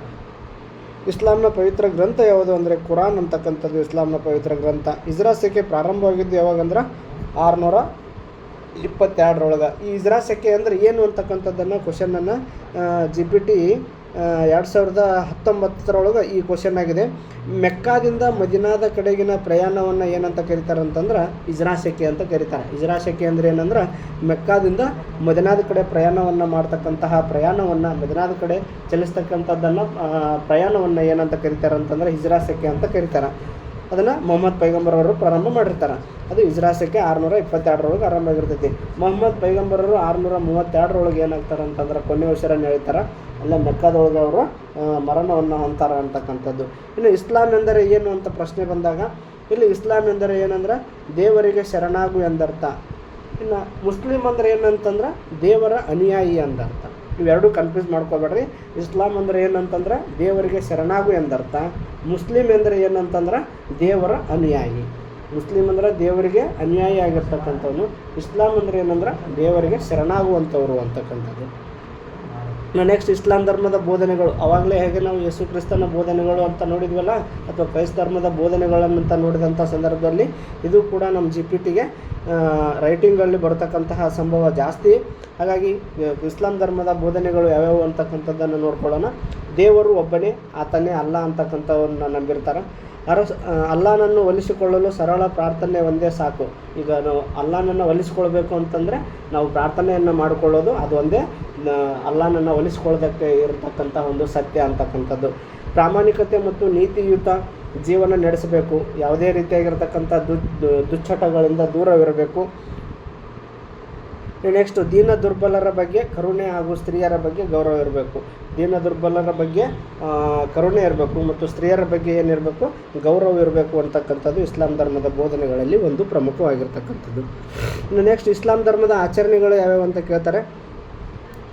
ಇಸ್ಲಾಂನ ಪವಿತ್ರ ಗ್ರಂಥ ಯಾವುದು ಅಂದರೆ ಕುರಾನ್ ಅಂತಕ್ಕಂಥದ್ದು ಇಸ್ಲಾಂನ ಪವಿತ್ರ ಗ್ರಂಥ. ಇಸ್ರಾ ಪ್ರಾರಂಭವಾಗಿದ್ದು ಯಾವಾಗಂದ್ರೆ ಆರುನೂರ ಇಪ್ಪತ್ತೆರಡರೊಳಗೆ. ಈ ಇಸ್ರಾ ಸೆಕೆ ಅಂದರೆ ಏನು ಅಂತಕ್ಕಂಥದ್ದನ್ನು ಕ್ವಶನನ್ನು ಜಿ ಪಿ ಟಿ ಎರಡು ಸಾವಿರದ ಹತ್ತೊಂಬತ್ತರೊಳಗೆ ಈ ಕ್ವಶನ್ ಆಗಿದೆ. ಮೆಕ್ಕಾದಿಂದ ಮದಿನಾದ ಕಡೆಗಿನ ಪ್ರಯಾಣವನ್ನು ಏನಂತ ಕರೀತಾರೆ ಅಂತಂದ್ರೆ ಇಜ್ರಾಶೆಕೆ ಅಂತ ಕರೀತಾರೆ. ಇಜ್ರಾಶೆಕೆ ಅಂದರೆ ಏನಂದ್ರೆ ಮೆಕ್ಕಾದಿಂದ ಮದಿನಾದ ಕಡೆ ಪ್ರಯಾಣವನ್ನು ಮಾಡ್ತಕ್ಕಂತಹ ಪ್ರಯಾಣವನ್ನು, ಮದಿನಾದ ಕಡೆ ಚಲಿಸ್ತಕ್ಕಂಥದ್ದನ್ನು ಪ್ರಯಾಣವನ್ನು ಏನಂತ ಕರೀತಾರೆ ಅಂತಂದ್ರೆ ಸೆಕೆ ಅಂತ ಕರೀತಾರೆ. ಅದನ್ನು ಮೊಹಮ್ಮದ್ ಪೈಗಂಬರ್ ಅವರು ಪ್ರಾರಂಭ ಮಾಡಿರ್ತಾರೆ. ಅದು ಇಜ್ರಾಸಕ್ಕೆ ಆರುನೂರ ಇಪ್ಪತ್ತೆರಡರೊಳಗೆ ಆರಂಭ ಆಗಿರ್ತೈತಿ. ಮೊಹಮ್ಮದ್ ಪೈಗಂಬರರು ಆರುನೂರ ಮೂವತ್ತೆರಡರೊಳಗೆ ಏನಾಗ್ತಾರೆ ಅಂತಂದ್ರೆ ಕೊನೆ ವರ್ಷರನ್ನು ಹೇಳ್ತಾರೆ. ಅಲ್ಲ, ಮೆಕ್ಕದೊಳಗೆ ಅವರು ಮರಣವನ್ನು ಹೊಂತಾರೆ ಅಂತಕ್ಕಂಥದ್ದು. ಇನ್ನು ಇಸ್ಲಾಂ ಎಂದರೆ ಏನು ಅಂತ ಪ್ರಶ್ನೆ ಬಂದಾಗ, ಇಲ್ಲಿ ಇಸ್ಲಾಂ ಎಂದರೆ ಏನಂದ್ರೆ ದೇವರಿಗೆ ಶರಣಾಗು ಎಂದರ್ಥ. ಇನ್ನು ಮುಸ್ಲಿಂ ಅಂದ್ರೆ ಏನಂತಂದ್ರೆ ದೇವರ ಅನುಯಾಯಿ ಅಂದರ್ಥ ಇವೆರಡು ಕನ್ಫ್ಯೂಸ್ ಮಾಡ್ಕೋಬೇಡ್ರಿ. ಇಸ್ಲಾಂ ಅಂದ್ರೆ ಏನಂತಂದ್ರೆ ದೇವರಿಗೆ ಶರಣಾಗು ಎಂದರ್ಥ. ಮುಸ್ಲಿಂ ಎಂದರೆ ಏನಂತಂದ್ರೆ ದೇವರ ಅನುಯಾಯಿ. ಮುಸ್ಲಿಂ ಅಂದ್ರೆ ದೇವರಿಗೆ ಅನ್ಯಾಯ ಆಗಿರ್ತಕ್ಕಂಥವ್ನು. ಇಸ್ಲಾಂ ಅಂದ್ರೆ ಏನಂದ್ರೆ ದೇವರಿಗೆ ಶರಣಾಗುವಂಥವ್ರು ಅಂತಕ್ಕಂಥದ್ದು. ನೆಕ್ಸ್ಟ್ ಇಸ್ಲಾಂ ಧರ್ಮದ ಬೋಧನೆಗಳು. ಅವಾಗಲೇ ಹೇಗೆ ನಾವು ಯೇಸು ಕ್ರಿಸ್ತನ ಬೋಧನೆಗಳು ಅಂತ ನೋಡಿದ್ವಲ್ಲ, ಅಥವಾ ಕ್ರೈಸ್ತ ಧರ್ಮದ ಬೋಧನೆಗಳನ್ನಂತ ನೋಡಿದಂಥ ಸಂದರ್ಭದಲ್ಲಿ, ಇದು ಕೂಡ ನಮ್ಮ ಜಿ ಪಿ ಟಿಗೆ ರೈಟಿಂಗಲ್ಲಿ ಬರತಕ್ಕಂತಹ ಸಂಭವ ಜಾಸ್ತಿ. ಹಾಗಾಗಿ ಇಸ್ಲಾಂ ಧರ್ಮದ ಬೋಧನೆಗಳು ಯಾವ್ಯಾವು ಅಂತಕ್ಕಂಥದ್ದನ್ನು ನೋಡ್ಕೊಳ್ಳೋಣ. ದೇವರು ಒಬ್ಬನೇ, ಆತನೇ ಅಲ್ಲ ಅಂತಕ್ಕಂಥವನ್ನ ನಂಬಿರ್ತಾರೆ. ಅರಸ್ ಅಲ್ಲಾನನ್ನು ಒಲಿಸಿಕೊಳ್ಳಲು ಸರಳ ಪ್ರಾರ್ಥನೆ ಒಂದೇ ಸಾಕು. ಈಗ ನಾವು ಅಲ್ಲಾನನ್ನು ಒಲಿಸಿಕೊಳ್ಬೇಕು ಅಂತಂದರೆ ನಾವು ಪ್ರಾರ್ಥನೆಯನ್ನು ಮಾಡಿಕೊಳ್ಳೋದು ಅದು ಒಂದೇ ಅಲ್ಲಾನನ್ನು ಒಲಿಸ್ಕೊಳ್ಳೋದಕ್ಕೆ ಇರತಕ್ಕಂಥ ಒಂದು ಸತ್ಯ ಅಂತಕ್ಕಂಥದ್ದು. ಪ್ರಾಮಾಣಿಕತೆ ಮತ್ತು ನೀತಿಯುತ ಜೀವನ ನಡೆಸಬೇಕು. ಯಾವುದೇ ರೀತಿಯಾಗಿರತಕ್ಕಂಥ ದು ದುಶ್ಚಟಗಳಿಂದ ದೂರವಿರಬೇಕು. ನೆಕ್ಸ್ಟ್ ದೀನ ದುರ್ಬಲರ ಬಗ್ಗೆ ಕರುಣೆ ಹಾಗೂ ಸ್ತ್ರೀಯರ ಬಗ್ಗೆ ಗೌರವ ಇರಬೇಕು. ದೀನ ದುರ್ಬಲರ ಬಗ್ಗೆ ಕರುಣೆ ಇರಬೇಕು ಮತ್ತು ಸ್ತ್ರೀಯರ ಬಗ್ಗೆ ಏನಿರಬೇಕು? ಗೌರವ ಇರಬೇಕು ಅಂತಕ್ಕಂಥದ್ದು ಇಸ್ಲಾಂ ಧರ್ಮದ ಬೋಧನೆಗಳಲ್ಲಿ ಒಂದು ಪ್ರಮುಖವಾಗಿರ್ತಕ್ಕಂಥದ್ದು. ಇನ್ನು ನೆಕ್ಸ್ಟ್ ಇಸ್ಲಾಂ ಧರ್ಮದ ಆಚರಣೆಗಳು ಯಾವ್ಯಾವು ಅಂತ ಕೇಳ್ತಾರೆ?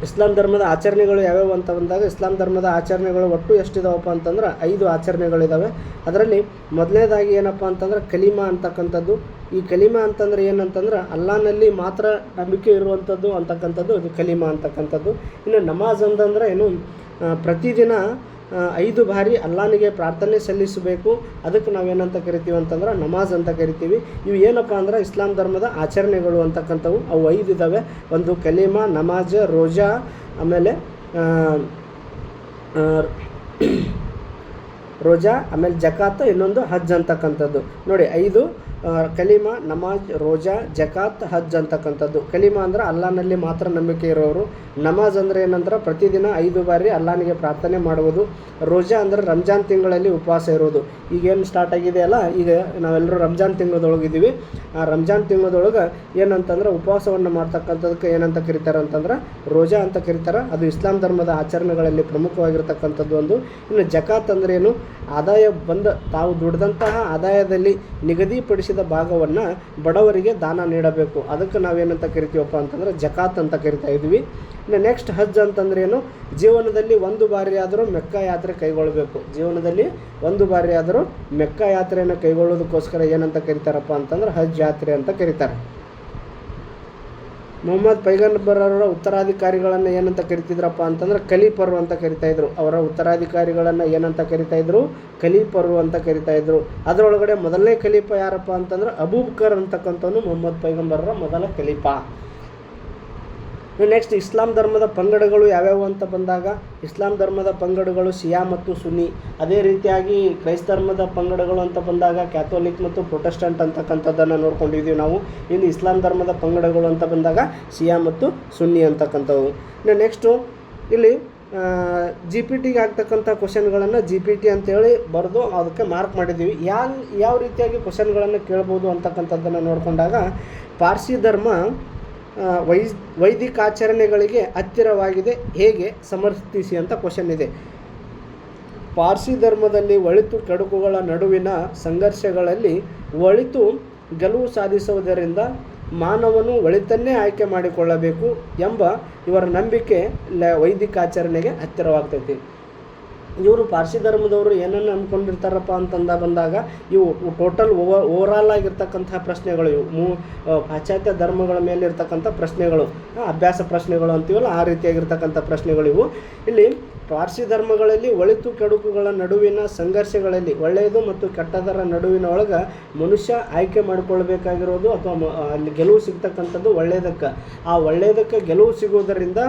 ಇಸ್ಲಾಂ ಧರ್ಮದ ಆಚರಣೆಗಳು ಯಾವ್ಯಾವು ಅಂತ ಬಂದಾಗ ಇಸ್ಲಾಂ ಧರ್ಮದ ಆಚರಣೆಗಳು ಒಟ್ಟು ಎಷ್ಟಿದಾವಪ್ಪ ಅಂತಂದ್ರೆ ಐದು ಆಚರಣೆಗಳಿದ್ದಾವೆ ಅದರಲ್ಲಿ ಮೊದಲನೇದಾಗಿ ಏನಪ್ಪ ಅಂತಂದ್ರೆ ಕಲಿಮಾ ಅಂತಕ್ಕಂಥದ್ದು. ಈ ಕಲಿಮಾ ಅಂತಂದ್ರೆ ಏನಂತಂದ್ರೆ ಅಲ್ಲಾನಲ್ಲಿ ಮಾತ್ರ ನಂಬಿಕೆ ಇರುವಂಥದ್ದು ಅಂತಕ್ಕಂಥದ್ದು, ಅದು ಕಲಿಮಾ ಅಂತಕ್ಕಂಥದ್ದು. ಇನ್ನು ನಮಾಜ್ ಅಂತಂದ್ರೆ ಏನು ಪ್ರತಿದಿನ ಐದು ಬಾರಿ ಅಲ್ಲಾನಿಗೆ ಪ್ರಾರ್ಥನೆ ಸಲ್ಲಿಸಬೇಕು. ಅದಕ್ಕೆ ನಾವೇನಂತ ಕರಿತೀವಿ ಅಂತಂದ್ರೆ ನಮಾಜ್ ಅಂತ ಕರಿತೀವಿ. ಇವು ಏನಪ್ಪ ಅಂದ್ರೆ ಇಸ್ಲಾಂ ಧರ್ಮದ ಆಚರಣೆಗಳು ಅಂತಕ್ಕಂಥವು. ಅವು ಐದು ಇದ್ದಾವೆ ಒಂದು ಕಲೀಮಾ, ನಮಾಜ್, ರೋಜಾ, ಆಮೇಲೆ ರೋಜಾ, ಆಮೇಲೆ ಜಕಾತ್, ಇನ್ನೊಂದು ಹಜ್ ಅಂತಕ್ಕಂಥದ್ದು. ನೋಡಿ, ಐದು ಕಲಿಮಾ, ನಮಾಜ್, ರೋಜಾ, ಜಕಾತ್, ಹಜ್ ಅಂತಕ್ಕಂಥದ್ದು. ಕಲಿಮಾ ಅಂದ್ರೆ ಅಲ್ಲಾನಲ್ಲಿ ಮಾತ್ರ ನಂಬಿಕೆ ಇರೋರು. ನಮಾಜ್ ಅಂದರೆ ಏನಂದ್ರೆ ಪ್ರತಿದಿನ ಐದು ಬಾರಿ ಅಲ್ಲಾನಿಗೆ ಪ್ರಾರ್ಥನೆ ಮಾಡುವುದು. ರೋಜಾ ಅಂದ್ರೆ ರಂಜಾನ್ ತಿಂಗಳಲ್ಲಿ ಉಪವಾಸ ಇರೋದು. ಈಗೇನು ಸ್ಟಾರ್ಟ್ ಆಗಿದೆಯಲ್ಲ ಈಗ ನಾವೆಲ್ಲರೂ ರಂಜಾನ್ ತಿಂಗಳದೊಳಗಿದ್ದೀವಿ ಆ ರಂಜಾನ್ ತಿಂಗಳದೊಳಗೆ ಏನಂತಂದ್ರೆ ಉಪವಾಸವನ್ನು ಮಾಡ್ತಕ್ಕಂಥದಕ್ಕೆ ಏನಂತ ಕರೀತಾರೆ ಅಂತಂದ್ರೆ ರೋಜಾ ಅಂತ ಕರೀತಾರೆ. ಅದು ಇಸ್ಲಾಂ ಧರ್ಮದ ಆಚರಣೆಗಳಲ್ಲಿ ಪ್ರಮುಖವಾಗಿರ್ತಕ್ಕಂಥದ್ದು ಒಂದು. ಇನ್ನು ಜಕಾತ್ ಅಂದ್ರೆ ಏನು? ಆದಾಯ ಬಂದ ತಾವು ದುಡಿದಂತಹ ಆದಾಯದಲ್ಲಿ ನಿಗದಿಪಡಿಸಿದ ಭಾಗವನ್ನು ಬಡವರಿಗೆ ದಾನ ನೀಡಬೇಕು. ಅದಕ್ಕೆ ನಾವೇನಂತ ಕರಿತೀವಪ್ಪ ಅಂತಂದರೆ ಜಕಾತ್ ಅಂತ ಕರಿತಾ ಇದ್ವಿ. ಇನ್ನು ನೆಕ್ಸ್ಟ್ ಹಜ್ ಅಂತಂದ್ರೆ ಏನು? ಜೀವನದಲ್ಲಿ ಒಂದು ಬಾರಿ ಆದರೂ ಮೆಕ್ಕ ಯಾತ್ರೆ ಕೈಗೊಳ್ಳಬೇಕು. ಜೀವನದಲ್ಲಿ ಒಂದು ಬಾರಿ ಆದರೂ ಮೆಕ್ಕ ಯಾತ್ರೆಯನ್ನು ಕೈಗೊಳ್ಳೋದಕ್ಕೋಸ್ಕರ ಏನಂತ ಕರಿತಾರಪ್ಪ ಅಂತಂದ್ರೆ ಹಜ್ ಯಾತ್ರೆ ಅಂತ ಕರೀತಾರೆ. ಮೊಹಮ್ಮದ್ ಪೈಗಂಬರರ ಉತ್ತರಾಧಿಕಾರಿಗಳನ್ನು ಏನಂತ ಕರಿತಿದ್ರಪ್ಪ ಅಂತಂದ್ರೆ ಕಲೀಪರು ಅಂತ ಕರಿತಾ ಇದ್ರು. ಅವರ ಉತ್ತರಾಧಿಕಾರಿಗಳನ್ನು ಏನಂತ ಕರಿತಾ ಇದ್ರು? ಕಲೀಪರು ಅಂತ ಕರಿತಾ ಇದ್ರು. ಅದರೊಳಗಡೆ ಮೊದಲನೇ ಕಲೀಪ ಯಾರಪ್ಪ ಅಂತಂದ್ರೆ ಅಬೂಬಕರ್ ಅಂತಕ್ಕಂಥವನು ಮೊಹಮ್ಮದ್ ಪೈಗಂಬರರ ಮೊದಲ ಕಲೀಪ ನೆಕ್ಸ್ಟ್ ಇಸ್ಲಾಂ ಧರ್ಮದ ಪಂಗಡಗಳು ಯಾವ್ಯಾವು ಅಂತ ಬಂದಾಗ, ಇಸ್ಲಾಂ ಧರ್ಮದ ಪಂಗಡಗಳು ಸಿಯಾ ಮತ್ತು ಸುನ್ನಿ. ಅದೇ ರೀತಿಯಾಗಿ ಕ್ರೈಸ್ತ ಧರ್ಮದ ಪಂಗಡಗಳು ಅಂತ ಬಂದಾಗ, ಕ್ಯಾಥೋಲಿಕ್ ಮತ್ತು ಪ್ರೊಟೆಸ್ಟೆಂಟ್ ಅಂತಕ್ಕಂಥದ್ದನ್ನು ನೋಡ್ಕೊಂಡಿದ್ದೀವಿ ನಾವು. ಇಲ್ಲಿ ಇಸ್ಲಾಂ ಧರ್ಮದ ಪಂಗಡಗಳು ಅಂತ ಬಂದಾಗ ಸಿಯಾ ಮತ್ತು ಸುನ್ನಿ ಅಂತಕ್ಕಂಥವು. ಇನ್ನು ನೆಕ್ಸ್ಟು ಇಲ್ಲಿ ಜಿ ಪಿ ಟಿಗೆ ಆಗ್ತಕ್ಕಂಥ ಕ್ವಶನ್ಗಳನ್ನು ಜಿ ಪಿ ಟಿ ಅಂತೇಳಿ ಬರೆದು ಅದಕ್ಕೆ ಮಾರ್ಕ್ ಮಾಡಿದ್ದೀವಿ. ಯಾವ ಯಾವ ರೀತಿಯಾಗಿ ಕ್ವಶನ್ಗಳನ್ನು ಕೇಳ್ಬೋದು ಅಂತಕ್ಕಂಥದ್ದನ್ನು ನೋಡಿಕೊಂಡಾಗ, ಪಾರ್ಸಿ ಧರ್ಮ ವೈ ವೈದಿಕ ಆಚರಣೆಗಳಿಗೆ ಹತ್ತಿರವಾಗಿದೆ. ಹೇಗೆ? ಸಮರ್ಥಿಸಿ ಅಂತ ಕ್ವಶನ್ ಇದೆ. ಪಾರ್ಸಿ ಧರ್ಮದಲ್ಲಿ ಒಳಿತು ಕೆಡುಕುಗಳ ನಡುವಿನ ಸಂಘರ್ಷಗಳಲ್ಲಿ ಒಳಿತು ಗೆಲುವು ಸಾಧಿಸುವುದರಿಂದ ಮಾನವನು ಒಳಿತನ್ನೇ ಆಯ್ಕೆ ಮಾಡಿಕೊಳ್ಳಬೇಕು ಎಂಬ ಇವರ ನಂಬಿಕೆ ಲ, ವೈದಿಕ ಆಚರಣೆಗೆ ಹತ್ತಿರವಾಗ್ತೈತಿ. ಇವರು ಪಾರ್ಸಿ ಧರ್ಮದವರು ಏನನ್ನು ಅಂದ್ಕೊಂಡಿರ್ತಾರಪ್ಪ ಅಂತಂದ ಬಂದಾಗ ಇವು ಟೋಟಲ್ ಓವರ್ ಓವರಾಲ್ ಆಗಿರ್ತಕ್ಕಂಥ ಪ್ರಶ್ನೆಗಳು ಇವು. ಮೂ ಪಾಶ್ಚಾತ್ಯ ಧರ್ಮಗಳ ಮೇಲೆ ಇರ್ತಕ್ಕಂಥ ಪ್ರಶ್ನೆಗಳು ಅಭ್ಯಾಸ ಪ್ರಶ್ನೆಗಳು ಅಂತೀವಲ್ಲ, ಆ ರೀತಿಯಾಗಿರ್ತಕ್ಕಂಥ ಪ್ರಶ್ನೆಗಳು ಇವು. ಇಲ್ಲಿ ಪಾರ್ಸಿ ಧರ್ಮಗಳಲ್ಲಿ ಒಳಿತು ಕೆಡುಕುಗಳ ನಡುವಿನ ಸಂಘರ್ಷಗಳಲ್ಲಿ ಒಳ್ಳೆಯದು ಮತ್ತು ಕೆಟ್ಟದರ ನಡುವಿನ ಒಳಗೆ ಮನುಷ್ಯ ಆಯ್ಕೆ ಮಾಡಿಕೊಳ್ಬೇಕಾಗಿರೋದು ಅಥವಾ ಅಲ್ಲಿ ಗೆಲುವು ಸಿಗ್ತಕ್ಕಂಥದ್ದು ಒಳ್ಳೆಯದಕ್ಕೆ. ಆ ಒಳ್ಳೆಯದಕ್ಕೆ ಗೆಲುವು ಸಿಗೋದರಿಂದ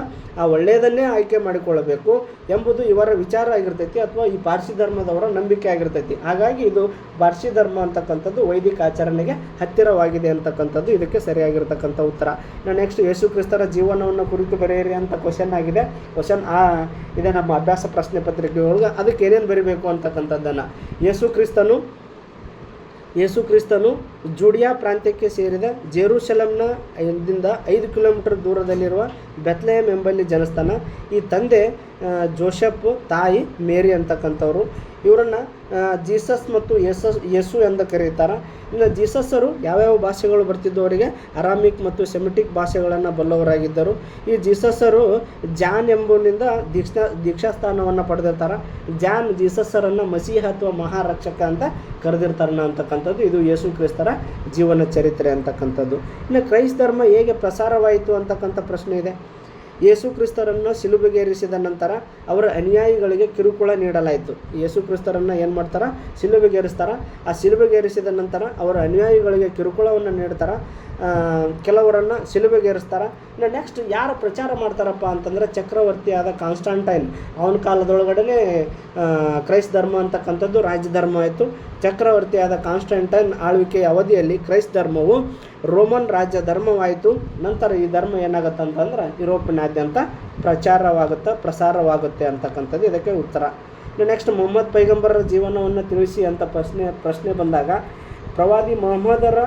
ಆ ಒಳ್ಳೆಯದನ್ನೇ ಆಯ್ಕೆ ಮಾಡಿಕೊಳ್ಳಬೇಕು ಎಂಬುದು ಇವರ ವಿಚಾರ ಆಗಿರ್ತೈತಿ ಅಥವಾ ಈ ಪಾರ್ಸಿ ಧರ್ಮದವರ ನಂಬಿಕೆ ಆಗಿರ್ತೈತಿ. ಹಾಗಾಗಿ ಇದು ಪಾರ್ಸಿ ಧರ್ಮ ಅಂತಕ್ಕಂಥದ್ದು ವೈದಿಕ ಆಚರಣೆಗೆ ಹತ್ತಿರವಾಗಿದೆ ಅಂತಕ್ಕಂಥದ್ದು ಇದಕ್ಕೆ ಸರಿಯಾಗಿರ್ತಕ್ಕಂಥ ಉತ್ತರ. ನಾನು ನೆಕ್ಸ್ಟ್ ಯೇಸು ಕ್ರಿಸ್ತರ ಜೀವನವನ್ನು ಕುರಿತು ಬರೆಯಿರಿ ಅಂತ ಕ್ವಶನ್ ಆಗಿದೆ. ಕ್ವಶನ್ ಆ ಇದೆ ನಮ್ಮ ಅಭ್ಯಾಸ ಪ್ರಶ್ನೆ ಪತ್ರಿಕೆ ಒಳಗೆ ಅದಕ್ಕೆ ಏನೇನು ಬರಿಬೇಕು ಅಂತಕ್ಕಂಥದ್ದನ್ನು. ಯೇಸು ಕ್ರಿಸ್ತನು ಯೇಸು ಕ್ರಿಸ್ತನು ಜುಡಿಯಾ ಪ್ರಾಂತ್ಯಕ್ಕೆ ಸೇರಿದ ಜೆರೂಸಲಂನ ಇಲ್ಲಿಂದ ಐದು ಕಿಲೋಮೀಟರ್ ದೂರದಲ್ಲಿರುವ ಬೆತ್ಲೆಹಮ್ ಎಂಬಲ್ಲಿ ಜನಿಸ್ತಾನ. ಈ ತಂದೆ ಜೋಸೆಫ್, ತಾಯಿ ಮೇರಿ ಅಂತಕ್ಕಂಥವ್ರು. ಇವರನ್ನು ಜೀಸಸ್ ಮತ್ತು ಯೇಸಸ್, ಯೇಸು ಎಂದು ಕರೀತಾರೆ. ಇನ್ನು ಜೀಸಸ್ಸರು ಯಾವ್ಯಾವ ಭಾಷೆಗಳು ಬರ್ತಿದ್ದು ಅವರಿಗೆ? ಅರಾಮಿಕ್ ಮತ್ತು ಸೆಮಿಟಿಕ್ ಭಾಷೆಗಳನ್ನು ಬಲ್ಲವರಾಗಿದ್ದರು. ಈ ಜೀಸಸ್ಸರು ಜಾನ್ ಎಂಬುವನಿಂದ ದೀಕ್ಷಾ ದೀಕ್ಷಾಸ್ಥಾನವನ್ನು ಪಡೆದಿರ್ತಾರೆ. ಜಾನ್ ಜೀಸಸ್ಸರನ್ನು ಮಸೀಹ ಅಥವಾ ಮಹಾರಕ್ಷಕ ಅಂತ ಕರೆದಿರ್ತಾರನ ಅಂತಕ್ಕಂಥದ್ದು. ಇದು ಯೇಸು ಕ್ರಿಸ್ತರ ಜೀವನ ಚರಿತ್ರೆ ಅಂತಕ್ಕಂಥದ್ದು. ಇನ್ನು ಕ್ರೈಸ್ತ ಧರ್ಮ ಹೇಗೆ ಪ್ರಸಾರವಾಯಿತು ಅಂತಕ್ಕಂಥ ಪ್ರಶ್ನೆ ಇದೆ. ಯೇಸು ಕ್ರಿಸ್ತರನ್ನು ಸಿಲುಬೆಗೇರಿಸಿದ ನಂತರ ಅವರ ಅನುಯಾಯಿಗಳಿಗೆ ಕಿರುಕುಳ ನೀಡಲಾಯಿತು. ಯೇಸು ಕ್ರಿಸ್ತರನ್ನು ಏನು ಮಾಡ್ತಾರೆ? ಸಿಲುಬೆಗೇರಿಸ್ತಾರೆ ಆ ಸಿಲುಬೆಗೇರಿಸಿದ ನಂತರ ಅವರ ಅನುಯಾಯಿಗಳಿಗೆ ಕಿರುಕುಳವನ್ನು ನೀಡ್ತಾರೆ. ಕೆಲವರನ್ನು ಸಿಲುಬೆಗೇರಿಸ್ತಾರೆ. ಇನ್ನು ನೆಕ್ಸ್ಟ್ ಯಾರು ಪ್ರಚಾರ ಮಾಡ್ತಾರಪ್ಪ ಅಂತಂದರೆ ಚಕ್ರವರ್ತಿಯಾದ ಕಾನ್ಸ್ಟಾಂಟೈನ್. ಅವನ ಕಾಲದೊಳಗಡೆ ಕ್ರೈಸ್ತ ಧರ್ಮ ಅಂತಕ್ಕಂಥದ್ದು ರಾಜ್ಯ ಧರ್ಮ ಆಯಿತು. ಚಕ್ರವರ್ತಿಯಾದ ಕಾನ್ಸ್ಟಾಂಟೈನ್ ಆಳ್ವಿಕೆಯ ಅವಧಿಯಲ್ಲಿ ಕ್ರೈಸ್ತ ಧರ್ಮವು ರೋಮನ್ ರಾಜ್ಯ ಧರ್ಮವಾಯಿತು. ನಂತರ ಈ ಧರ್ಮ ಏನಾಗುತ್ತೆ ಅಂತಂದ್ರೆ ಯುರೋಪಿನಾದ್ಯಂತ ಪ್ರಚಾರವಾಗುತ್ತೆ, ಪ್ರಸಾರವಾಗುತ್ತೆ ಅಂತಕ್ಕಂಥದ್ದು ಇದಕ್ಕೆ ಉತ್ತರ. ಇನ್ನು ನೆಕ್ಸ್ಟ್ ಮೊಹಮ್ಮದ್ ಪೈಗಂಬರರ ಜೀವನವನ್ನು ತಿಳಿಸಿ ಅಂತ ಪ್ರಶ್ನೆ ಪ್ರಶ್ನೆ ಬಂದಾಗ, ಪ್ರವಾದಿ ಮೊಹಮ್ಮದರ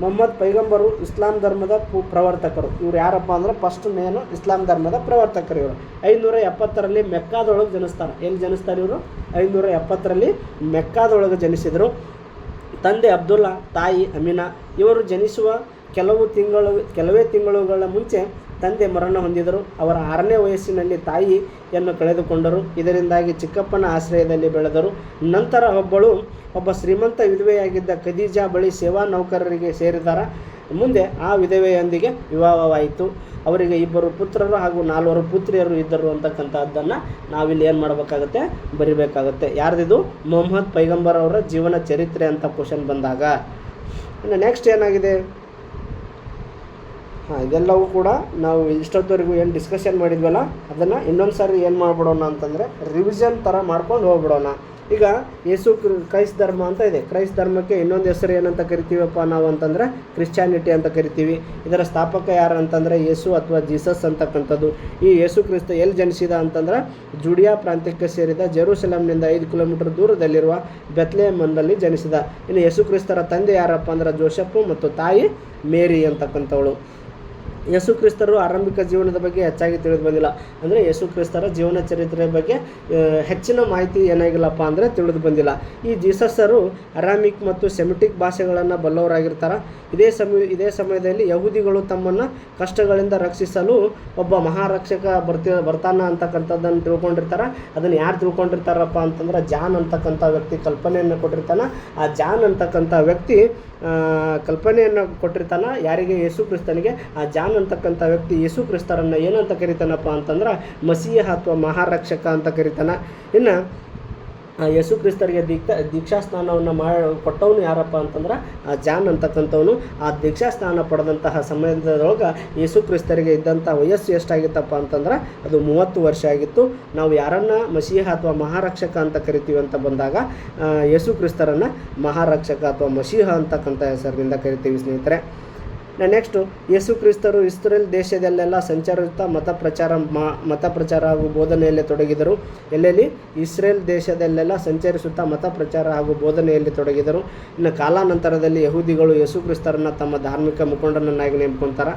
ಮೊಹಮ್ಮದ್ ಪೈಗಂಬರು ಇಸ್ಲಾಂ ಧರ್ಮದ ಪ್ರವರ್ತಕರು. ಇವ್ರು ಯಾರಪ್ಪ ಅಂದ್ರೆ ಫಸ್ಟ್ ಮೇನು ಇಸ್ಲಾಂ ಧರ್ಮದ ಪ್ರವರ್ತಕರು ಇವರು. ಐನೂರ ಎಪ್ಪತ್ತರಲ್ಲಿ ಮೆಕ್ಕಾದೊಳಗೆ ಜನಿಸ್ತಾರೆ ಎಲ್ಲಿ ಜನಿಸ್ತಾರೆ ಇವರು? ಐನೂರ ಎಪ್ಪತ್ತರಲ್ಲಿ ಮೆಕ್ಕಾದೊಳಗೆ ಜನಿಸಿದರು. ತಂದೆ ಅಬ್ದುಲ್ಲಾ, ತಾಯಿ ಅಮೀನಾ, ಇವರು ಜನಿಸುವ ಕೆಲವು ತಿಂಗಳು, ಕೆಲವೇ ತಿಂಗಳುಗಳ ಮುಂಚೆ ತಂದೆ ಮರಣ ಹೊಂದಿದರು. ಅವರ ಆರನೇ ವಯಸ್ಸಿನಲ್ಲಿ ತಾಯಿಯನ್ನು ಕಳೆದುಕೊಂಡರು. ಇದರಿಂದಾಗಿ ಚಿಕ್ಕಪ್ಪನ ಆಶ್ರಯದಲ್ಲಿ ಬೆಳೆದರು. ನಂತರ ಒಬ್ಬಳು ಒಬ್ಬ ಶ್ರೀಮಂತ ವಿಧವೆಯಾಗಿದ್ದ ಖದೀಜಾ ಬಳಿ ಸೇವಾ ನೌಕರರಿಗೆ ಸೇರಿದಾರ. ಮುಂದೆ ಆ ವಿಧವೆಯೊಂದಿಗೆ ವಿವಾಹವಾಯಿತು. ಅವರಿಗೆ ಇಬ್ಬರು ಪುತ್ರರು ಹಾಗೂ ನಾಲ್ವರು ಪುತ್ರಿಯರು ಇದ್ದರು ಅಂತಕ್ಕಂಥದ್ದನ್ನು ನಾವಿಲ್ಲಿ ಏನು ಮಾಡಬೇಕಾಗತ್ತೆ? ಬರಿಬೇಕಾಗುತ್ತೆ. ಯಾರ್ದಿದು? ಮೊಹಮ್ಮದ್ ಪೈಗಂಬರ್ ಅವರ ಜೀವನ ಚರಿತ್ರೆ ಅಂತ ಕ್ವಶನ್ ಬಂದಾಗ. ಇನ್ನು ನೆಕ್ಸ್ಟ್ ಏನಾಗಿದೆ? ಹಾಂ, ಇದೆಲ್ಲವೂ ಕೂಡ ನಾವು ಇಷ್ಟೊತ್ತವರೆಗೂ ಏನು ಡಿಸ್ಕಷನ್ ಮಾಡಿದ್ವಲ್ಲ, ಅದನ್ನು ಇನ್ನೊಂದು ಸಾರಿ ಏನು ಮಾಡಿಬಿಡೋಣ ಅಂತಂದರೆ ರಿವಿಷನ್ ಥರ ಮಾಡ್ಕೊಂಡು ಹೋಗ್ಬಿಡೋಣ. ಈಗ ಯೇಸು ಕ್ರಿ ಕ್ರೈಸ್ತ ಧರ್ಮ ಅಂತ ಇದೆ. ಕ್ರೈಸ್ತ ಧರ್ಮಕ್ಕೆ ಇನ್ನೊಂದು ಹೆಸರು ಏನಂತ ಕರಿತೀವಪ್ಪ ನಾವು ಅಂತಂದರೆ ಕ್ರಿಶ್ಚಾನಿಟಿ ಅಂತ ಕರಿತೀವಿ. ಇದರ ಸ್ಥಾಪಕ ಯಾರು ಅಂತಂದರೆ ಯೇಸು ಅಥವಾ ಜೀಸಸ್ ಅಂತಕ್ಕಂಥದ್ದು. ಈ ಯೇಸು ಕ್ರಿಸ್ತ ಎಲ್ಲಿ ಜನಿಸಿದ ಅಂತಂದ್ರೆ ಜುಡಿಯಾ ಪ್ರಾಂತ್ಯಕ್ಕೆ ಸೇರಿದ ಜೆರೂಸಲಂನಿಂದ ಐದು ಕಿಲೋಮೀಟರ್ ದೂರದಲ್ಲಿರುವ ಬೆತ್ಲೆ ಮಂದಲ್ಲಿ ಜನಿಸಿದ. ಇನ್ನು ಯೇಸು ಕ್ರಿಸ್ತರ ತಂದೆ ಯಾರಪ್ಪ ಅಂದ್ರೆ ಜೋಸೆಫು ಮತ್ತು ತಾಯಿ ಮೇರಿ ಅಂತಕ್ಕಂಥವಳು. ಯೇಸು ಕ್ರಿಸ್ತರು ಆರಂಭಿಕ ಜೀವನದ ಬಗ್ಗೆ ಹೆಚ್ಚಾಗಿ ತಿಳಿದು ಬಂದಿಲ್ಲ. ಅಂದರೆ ಯೇಸು ಕ್ರಿಸ್ತರ ಜೀವನ ಚರಿತ್ರೆ ಬಗ್ಗೆ ಹೆಚ್ಚಿನ ಮಾಹಿತಿ ಏನಾಗಿಲ್ಲಪ್ಪ ಅಂದರೆ ತಿಳಿದು ಬಂದಿಲ್ಲ. ಈ ಜೀಸಸ್ಸರು ಅರಾಮಿಕ್ ಮತ್ತು ಸೆಮಿಟಿಕ್ ಭಾಷೆಗಳನ್ನು ಬಲ್ಲವರಾಗಿರ್ತಾರೆ. ಇದೇ ಸಮಯ, ಇದೇ ಸಮಯದಲ್ಲಿ ಯಹೂದಿಗಳು ತಮ್ಮನ್ನು ಕಷ್ಟಗಳಿಂದ ರಕ್ಷಿಸಲು ಒಬ್ಬ ಮಹಾರಕ್ಷಕ ಬರ್ತಿ, ಬರ್ತಾನ ಅಂತಕ್ಕಂಥದ್ದನ್ನು ತಿಳ್ಕೊಂಡಿರ್ತಾರೆ. ಅದನ್ನು ಯಾರು ತಿಳ್ಕೊಂಡಿರ್ತಾರಪ್ಪ ಅಂತಂದ್ರೆ ಜಾನ್ ಅಂತಕ್ಕಂಥ ವ್ಯಕ್ತಿ ಕಲ್ಪನೆಯನ್ನು ಕೊಟ್ಟಿರ್ತಾನೆ. ಆ ಜಾನ್ ಅಂತಕ್ಕಂಥ ವ್ಯಕ್ತಿ ಕಲ್ಪನೆಯನ್ನು ಕೊಟ್ಟಿರ್ತಾನ, ಯಾರಿಗೆ ಯೇಸು ಕ್ರಿಸ್ತನಿಗೆ, ಆ ಜಾನ್ ಅಂತಕ್ಕಂಥ ವ್ಯಕ್ತಿ ಯೇಸು ಕ್ರಿಸ್ತರನ್ನು ಏನಂತ ಕರಿತಾನಪ್ಪ ಅಂತಂದ್ರೆ, ಮಸೀಹ ಅಥವಾ ಮಹಾರಕ್ಷಕ ಅಂತ ಕರಿತಾನ. ಇನ್ನು ಯೇಸು ಕ್ರಿಸ್ತರಿಗೆ ದೀಕ್ಷಾ ದೀಕ್ಷಾ ಸ್ನಾನವನ್ನು ಮಾಡಿ, ಕೊಟ್ಟವನು ಯಾರಪ್ಪ ಅಂತಂದ್ರೆ, ಆ, ಜಾನ್ ಅಂತಕ್ಕಂಥವನು. ಆ ದೀಕ್ಷಾ ಸ್ನಾನ ಪಡೆದಂತಹ ಸಮಯದೊಳಗೆ ಯೇಸು ಕ್ರಿಸ್ತರಿಗೆ ಇದ್ದಂಥ ವಯಸ್ಸು ಎಷ್ಟಾಗಿತ್ತಪ್ಪ ಅಂತಂದ್ರೆ, ಅದು ಮೂವತ್ತು ವರ್ಷ ಆಗಿತ್ತು. ನಾವು ಯಾರನ್ನ ಮಸೀಹ ಅಥವಾ ಮಹಾರಕ್ಷಕ ಅಂತ ಕರಿತೀವಿ ಅಂತ ಬಂದಾಗ ಯೇಸು ಕ್ರಿಸ್ತರನ್ನು ಮಹಾರಕ್ಷಕ ಅಥವಾ ಮಸೀಹ ಅಂತಕ್ಕಂಥ ಹೆಸರಿನಿಂದ ಕರಿತೀವಿ ಸ್ನೇಹಿತರೆ. ನೆಕ್ಸ್ಟು ಯೇಸು ಕ್ರಿಸ್ತರು ಇಸ್ರೇಲ್ ದೇಶದಲ್ಲೆಲ್ಲ ಸಂಚರಿಸುತ್ತಾ ಮತ ಪ್ರಚಾರ ಮಾ, ಮತ ಪ್ರಚಾರ ಹಾಗೂ ಬೋಧನೆಯಲ್ಲಿ ತೊಡಗಿದರು. ಎಲ್ಲೆಲ್ಲಿ? ಇಸ್ರೇಲ್ ದೇಶದಲ್ಲೆಲ್ಲ ಸಂಚರಿಸುತ್ತಾ ಮತ ಪ್ರಚಾರ ಹಾಗೂ ಬೋಧನೆಯಲ್ಲಿ ತೊಡಗಿದರು. ಇನ್ನು ಕಾಲಾನಂತರದಲ್ಲಿ ಯಹೂದಿಗಳು ಯೇಸು ಕ್ರಿಸ್ತರನ್ನು ತಮ್ಮ ಧಾರ್ಮಿಕ ಮುಖಂಡನನ್ನಾಗಿ ನೇಮ್ಕೊಂತಾರೆ.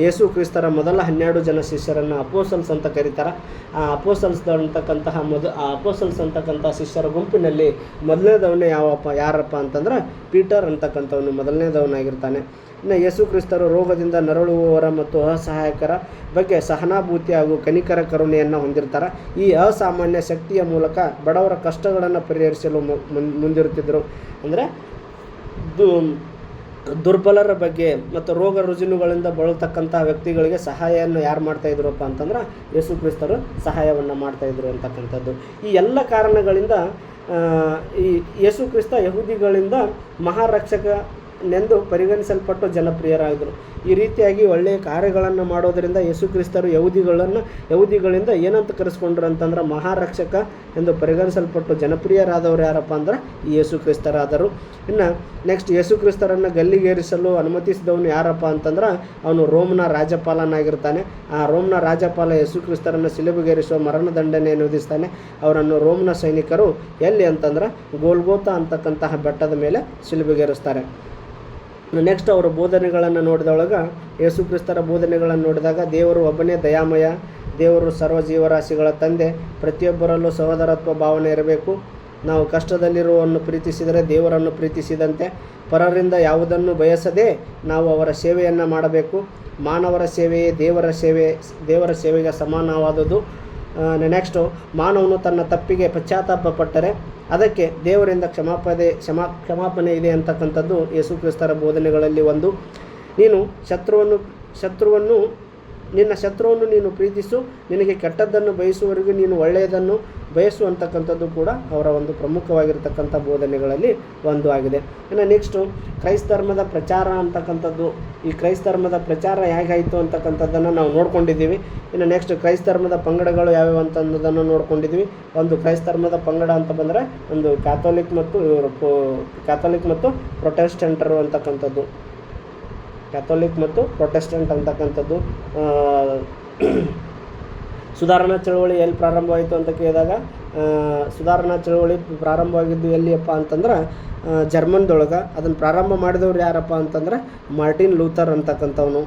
ಯೇಸು ಕ್ರಿಸ್ತರ ಮೊದಲ ಹನ್ನೆರಡು ಜನ ಶಿಷ್ಯರನ್ನು ಅಪೋಸಲ್ಸ್ ಅಂತ ಕರೀತಾರೆ. ಆ ಅಪೋಸಲ್ಸ್ ಅಂತಕ್ಕಂತಹ ಮೊದ, ಆ ಅಪೋಸಲ್ಸ್ ಅಂತಕ್ಕಂಥ ಶಿಷ್ಯರ ಗುಂಪಿನಲ್ಲಿ ಮೊದಲನೇದವನೇ ಯಾವಪ್ಪ, ಯಾರಪ್ಪ ಅಂತಂದ್ರೆ ಪೀಟರ್ ಅಂತಕ್ಕಂಥವನು ಮೊದಲನೇದವನಾಗಿರ್ತಾನೆ. ಇನ್ನು ಯೇಸು ಕ್ರಿಸ್ತರು ರೋಗದಿಂದ ನರಳುವವರ ಮತ್ತು ಅಸಹಾಯಕರ ಬಗ್ಗೆ ಸಹನಾಭೂತಿ ಹಾಗೂ ಕನಿಕರ ಕರುಣೆಯನ್ನು ಹೊಂದಿರ್ತಾರೆ. ಈ ಅಸಾಮಾನ್ಯ ಶಕ್ತಿಯ ಮೂಲಕ ಬಡವರ ಕಷ್ಟಗಳನ್ನು ಪರಿಹರಿಸಲು ಮುಂದಿರುತ್ತಿದ್ದರು. ಅಂದರೆ ದು, ದುರ್ಬಲರ ಬಗ್ಗೆ ಮತ್ತು ರೋಗ ರುಜಿನಗಳಿಂದ ಬಳಲ್ತಕ್ಕಂಥ ವ್ಯಕ್ತಿಗಳಿಗೆ ಸಹಾಯವನ್ನು ಯಾರು ಮಾಡ್ತಾ ಇದ್ರಪ್ಪ ಅಂತಂದ್ರೆ ಯೇಸು ಕ್ರಿಸ್ತರು ಸಹಾಯವನ್ನು ಮಾಡ್ತಾಯಿದ್ರು ಅಂತಕ್ಕಂಥದ್ದು. ಈ ಎಲ್ಲ ಕಾರಣಗಳಿಂದ ಈ ಯೇಸು ಕ್ರಿಸ್ತ ಯಹೂದಿಗಳಿಂದ ಮಹಾರಕ್ಷಕನೆಂದು ಪರಿಗಣಿಸಲ್ಪಟ್ಟು ಜನಪ್ರಿಯರಾದರು. ಈ ರೀತಿಯಾಗಿ ಒಳ್ಳೆಯ ಕಾರ್ಯಗಳನ್ನು ಮಾಡೋದರಿಂದ ಯೇಸು ಕ್ರಿಸ್ತರು ಯಹೂದಿಗಳನ್ನು, ಯಹೂದಿಗಳಿಂದ ಏನಂತ ಕರೆಸ್ಕೊಂಡ್ರು ಅಂತಂದ್ರೆ ಮಹಾರಕ್ಷಕ ಎಂದು ಪರಿಗಣಿಸಲ್ಪಟ್ಟು ಜನಪ್ರಿಯರಾದವರು ಯಾರಪ್ಪ ಅಂದ್ರೆ ಈ ಯೇಸು ಕ್ರಿಸ್ತರಾದರು. ಇನ್ನು ನೆಕ್ಸ್ಟ್ ಯೇಸು ಕ್ರಿಸ್ತರನ್ನು ಗಲ್ಲಿಗೇರಿಸಲು ಅನುಮತಿಸಿದವನು ಯಾರಪ್ಪ ಅಂತಂದ್ರೆ ಅವನು ರೋಮ್ನ ರಾಜ್ಯಪಾಲನಾಗಿರ್ತಾನೆ ಆ ರೋಮ್ನ ರಾಜ್ಯಪಾಲ ಯೇಸು ಕ್ರಿಸ್ತರನ್ನು ಸಿಲುಬೆಗೇರಿಸುವ ಮರಣದಂಡನೆಯನ್ನು ವಿಧಿಸ್ತಾನೆ ಅವರನ್ನು ರೋಮ್ನ ಸೈನಿಕರು ಎಲ್ಲಿ ಅಂತಂದ್ರೆ ಗೋಲ್ಗೋತ ಅಂತಕ್ಕಂತಹ ಬೆಟ್ಟದ ಮೇಲೆ ಸಿಲುಬೆಗೇರಿಸ್ತಾರೆ ನೆಕ್ಸ್ಟ್ ಅವರ ಬೋಧನೆಗಳನ್ನು ನೋಡಿದೊಳಗ ಯೇಸು ಕ್ರಿಸ್ತರ ಬೋಧನೆಗಳನ್ನು ನೋಡಿದಾಗ ದೇವರು ಒಬ್ಬನೇ ದಯಾಮಯ, ದೇವರು ಸರ್ವ ಜೀವರಾಶಿಗಳ ತಂದೆ, ಪ್ರತಿಯೊಬ್ಬರಲ್ಲೂ ಸಹೋದರತ್ವ ಭಾವನೆ ಇರಬೇಕು. ನಾವು ಕಷ್ಟದಲ್ಲಿರುವವನ್ನು ಪ್ರೀತಿಸಿದರೆ ದೇವರನ್ನು ಪ್ರೀತಿಸಿದಂತೆ, ಪರರಿಂದ ಯಾವುದನ್ನು ಬಯಸದೆ ನಾವು ಅವರ ಸೇವೆಯನ್ನು ಮಾಡಬೇಕು. ಮಾನವರ ಸೇವೆಯೇ ದೇವರ ಸೇವೆ, ದೇವರ ಸೇವೆಗೆ ಸಮಾನವಾದುದು ನೆಕ್ಸ್ಟು ಮಾನವನು ತನ್ನ ತಪ್ಪಿಗೆ ಪಶ್ಚಾತ್ತಾಪ ಪಟ್ಟರೆ ಅದಕ್ಕೆ ದೇವರಿಂದ ಕ್ಷಮಾಪದೆ, ಕ್ಷಮಾ, ಕ್ಷಮಾಪಣೆ ಇದೆ ಅಂತಕ್ಕಂಥದ್ದು ಯೇಸು ಕ್ರಿಸ್ತರ ಬೋಧನೆಗಳಲ್ಲಿ ಒಂದು. ನೀನು ಶತ್ರುವನ್ನು ಶತ್ರುವನ್ನು ನಿನ್ನ ಶತ್ರುವನ್ನು ನೀನು ಪ್ರೀತಿಸು, ನಿನಗೆ ಕೆಟ್ಟದ್ದನ್ನು ಬಯಸುವವರೆಗೂ ನೀನು ಒಳ್ಳೆಯದನ್ನು ಬಯಸು ಅಂತಕ್ಕಂಥದ್ದು ಕೂಡ ಅವರ ಒಂದು ಪ್ರಮುಖವಾಗಿರ್ತಕ್ಕಂಥ ಬೋಧನೆಗಳಲ್ಲಿ ಒಂದು ಆಗಿದೆ. ಇನ್ನು ನೆಕ್ಸ್ಟು ಕ್ರೈಸ್ತ ಧರ್ಮದ ಪ್ರಚಾರ ಅಂತಕ್ಕಂಥದ್ದು, ಈ ಕ್ರೈಸ್ತ ಧರ್ಮದ ಪ್ರಚಾರ ಹೇಗಾಯಿತು ಅಂತಕ್ಕಂಥದ್ದನ್ನು ನಾವು ನೋಡ್ಕೊಂಡಿದ್ದೀವಿ. ಇನ್ನು ನೆಕ್ಸ್ಟ್ ಕ್ರೈಸ್ತ ಧರ್ಮದ ಪಂಗಡಗಳು ಯಾವ್ಯಾವ ಅಂತನ್ನೋದನ್ನು ನೋಡ್ಕೊಂಡಿದ್ವಿ ಒಂದು ಕ್ರೈಸ್ತ ಧರ್ಮದ ಪಂಗಡ ಅಂತ ಬಂದರೆ ಒಂದು ಕ್ಯಾಥೋಲಿಕ್ ಮತ್ತು ಇವರು ಕ್ಯಾಥೋಲಿಕ್ ಮತ್ತು ಪ್ರೊಟೆಸ್ಟೆಂಟರು ಅಂತಕ್ಕಂಥದ್ದು. ಕ್ಯಾಥೋಲಿಕ್ ಮತ್ತು ಪ್ರೊಟೆಸ್ಟೆಂಟ್ ಅಂತಕ್ಕಂಥದ್ದು ಸುಧಾರಣಾ ಚಳವಳಿ ಎಲ್ಲಿ ಪ್ರಾರಂಭವಾಯಿತು ಅಂತ ಕೇಳಿದಾಗ ಸುಧಾರಣಾ ಚಳವಳಿ ಪ್ರಾರಂಭವಾಗಿದ್ದು ಎಲ್ಲಿಯಪ್ಪ ಅಂತಂದ್ರೆ ಜರ್ಮನ್ದೊಳಗೆ ಅದನ್ನು ಪ್ರಾರಂಭ ಮಾಡಿದವ್ರು ಯಾರಪ್ಪ ಅಂತಂದ್ರೆ ಮಾರ್ಟಿನ್ ಲೂಥರ್ ಅಂತಕ್ಕಂಥವನು.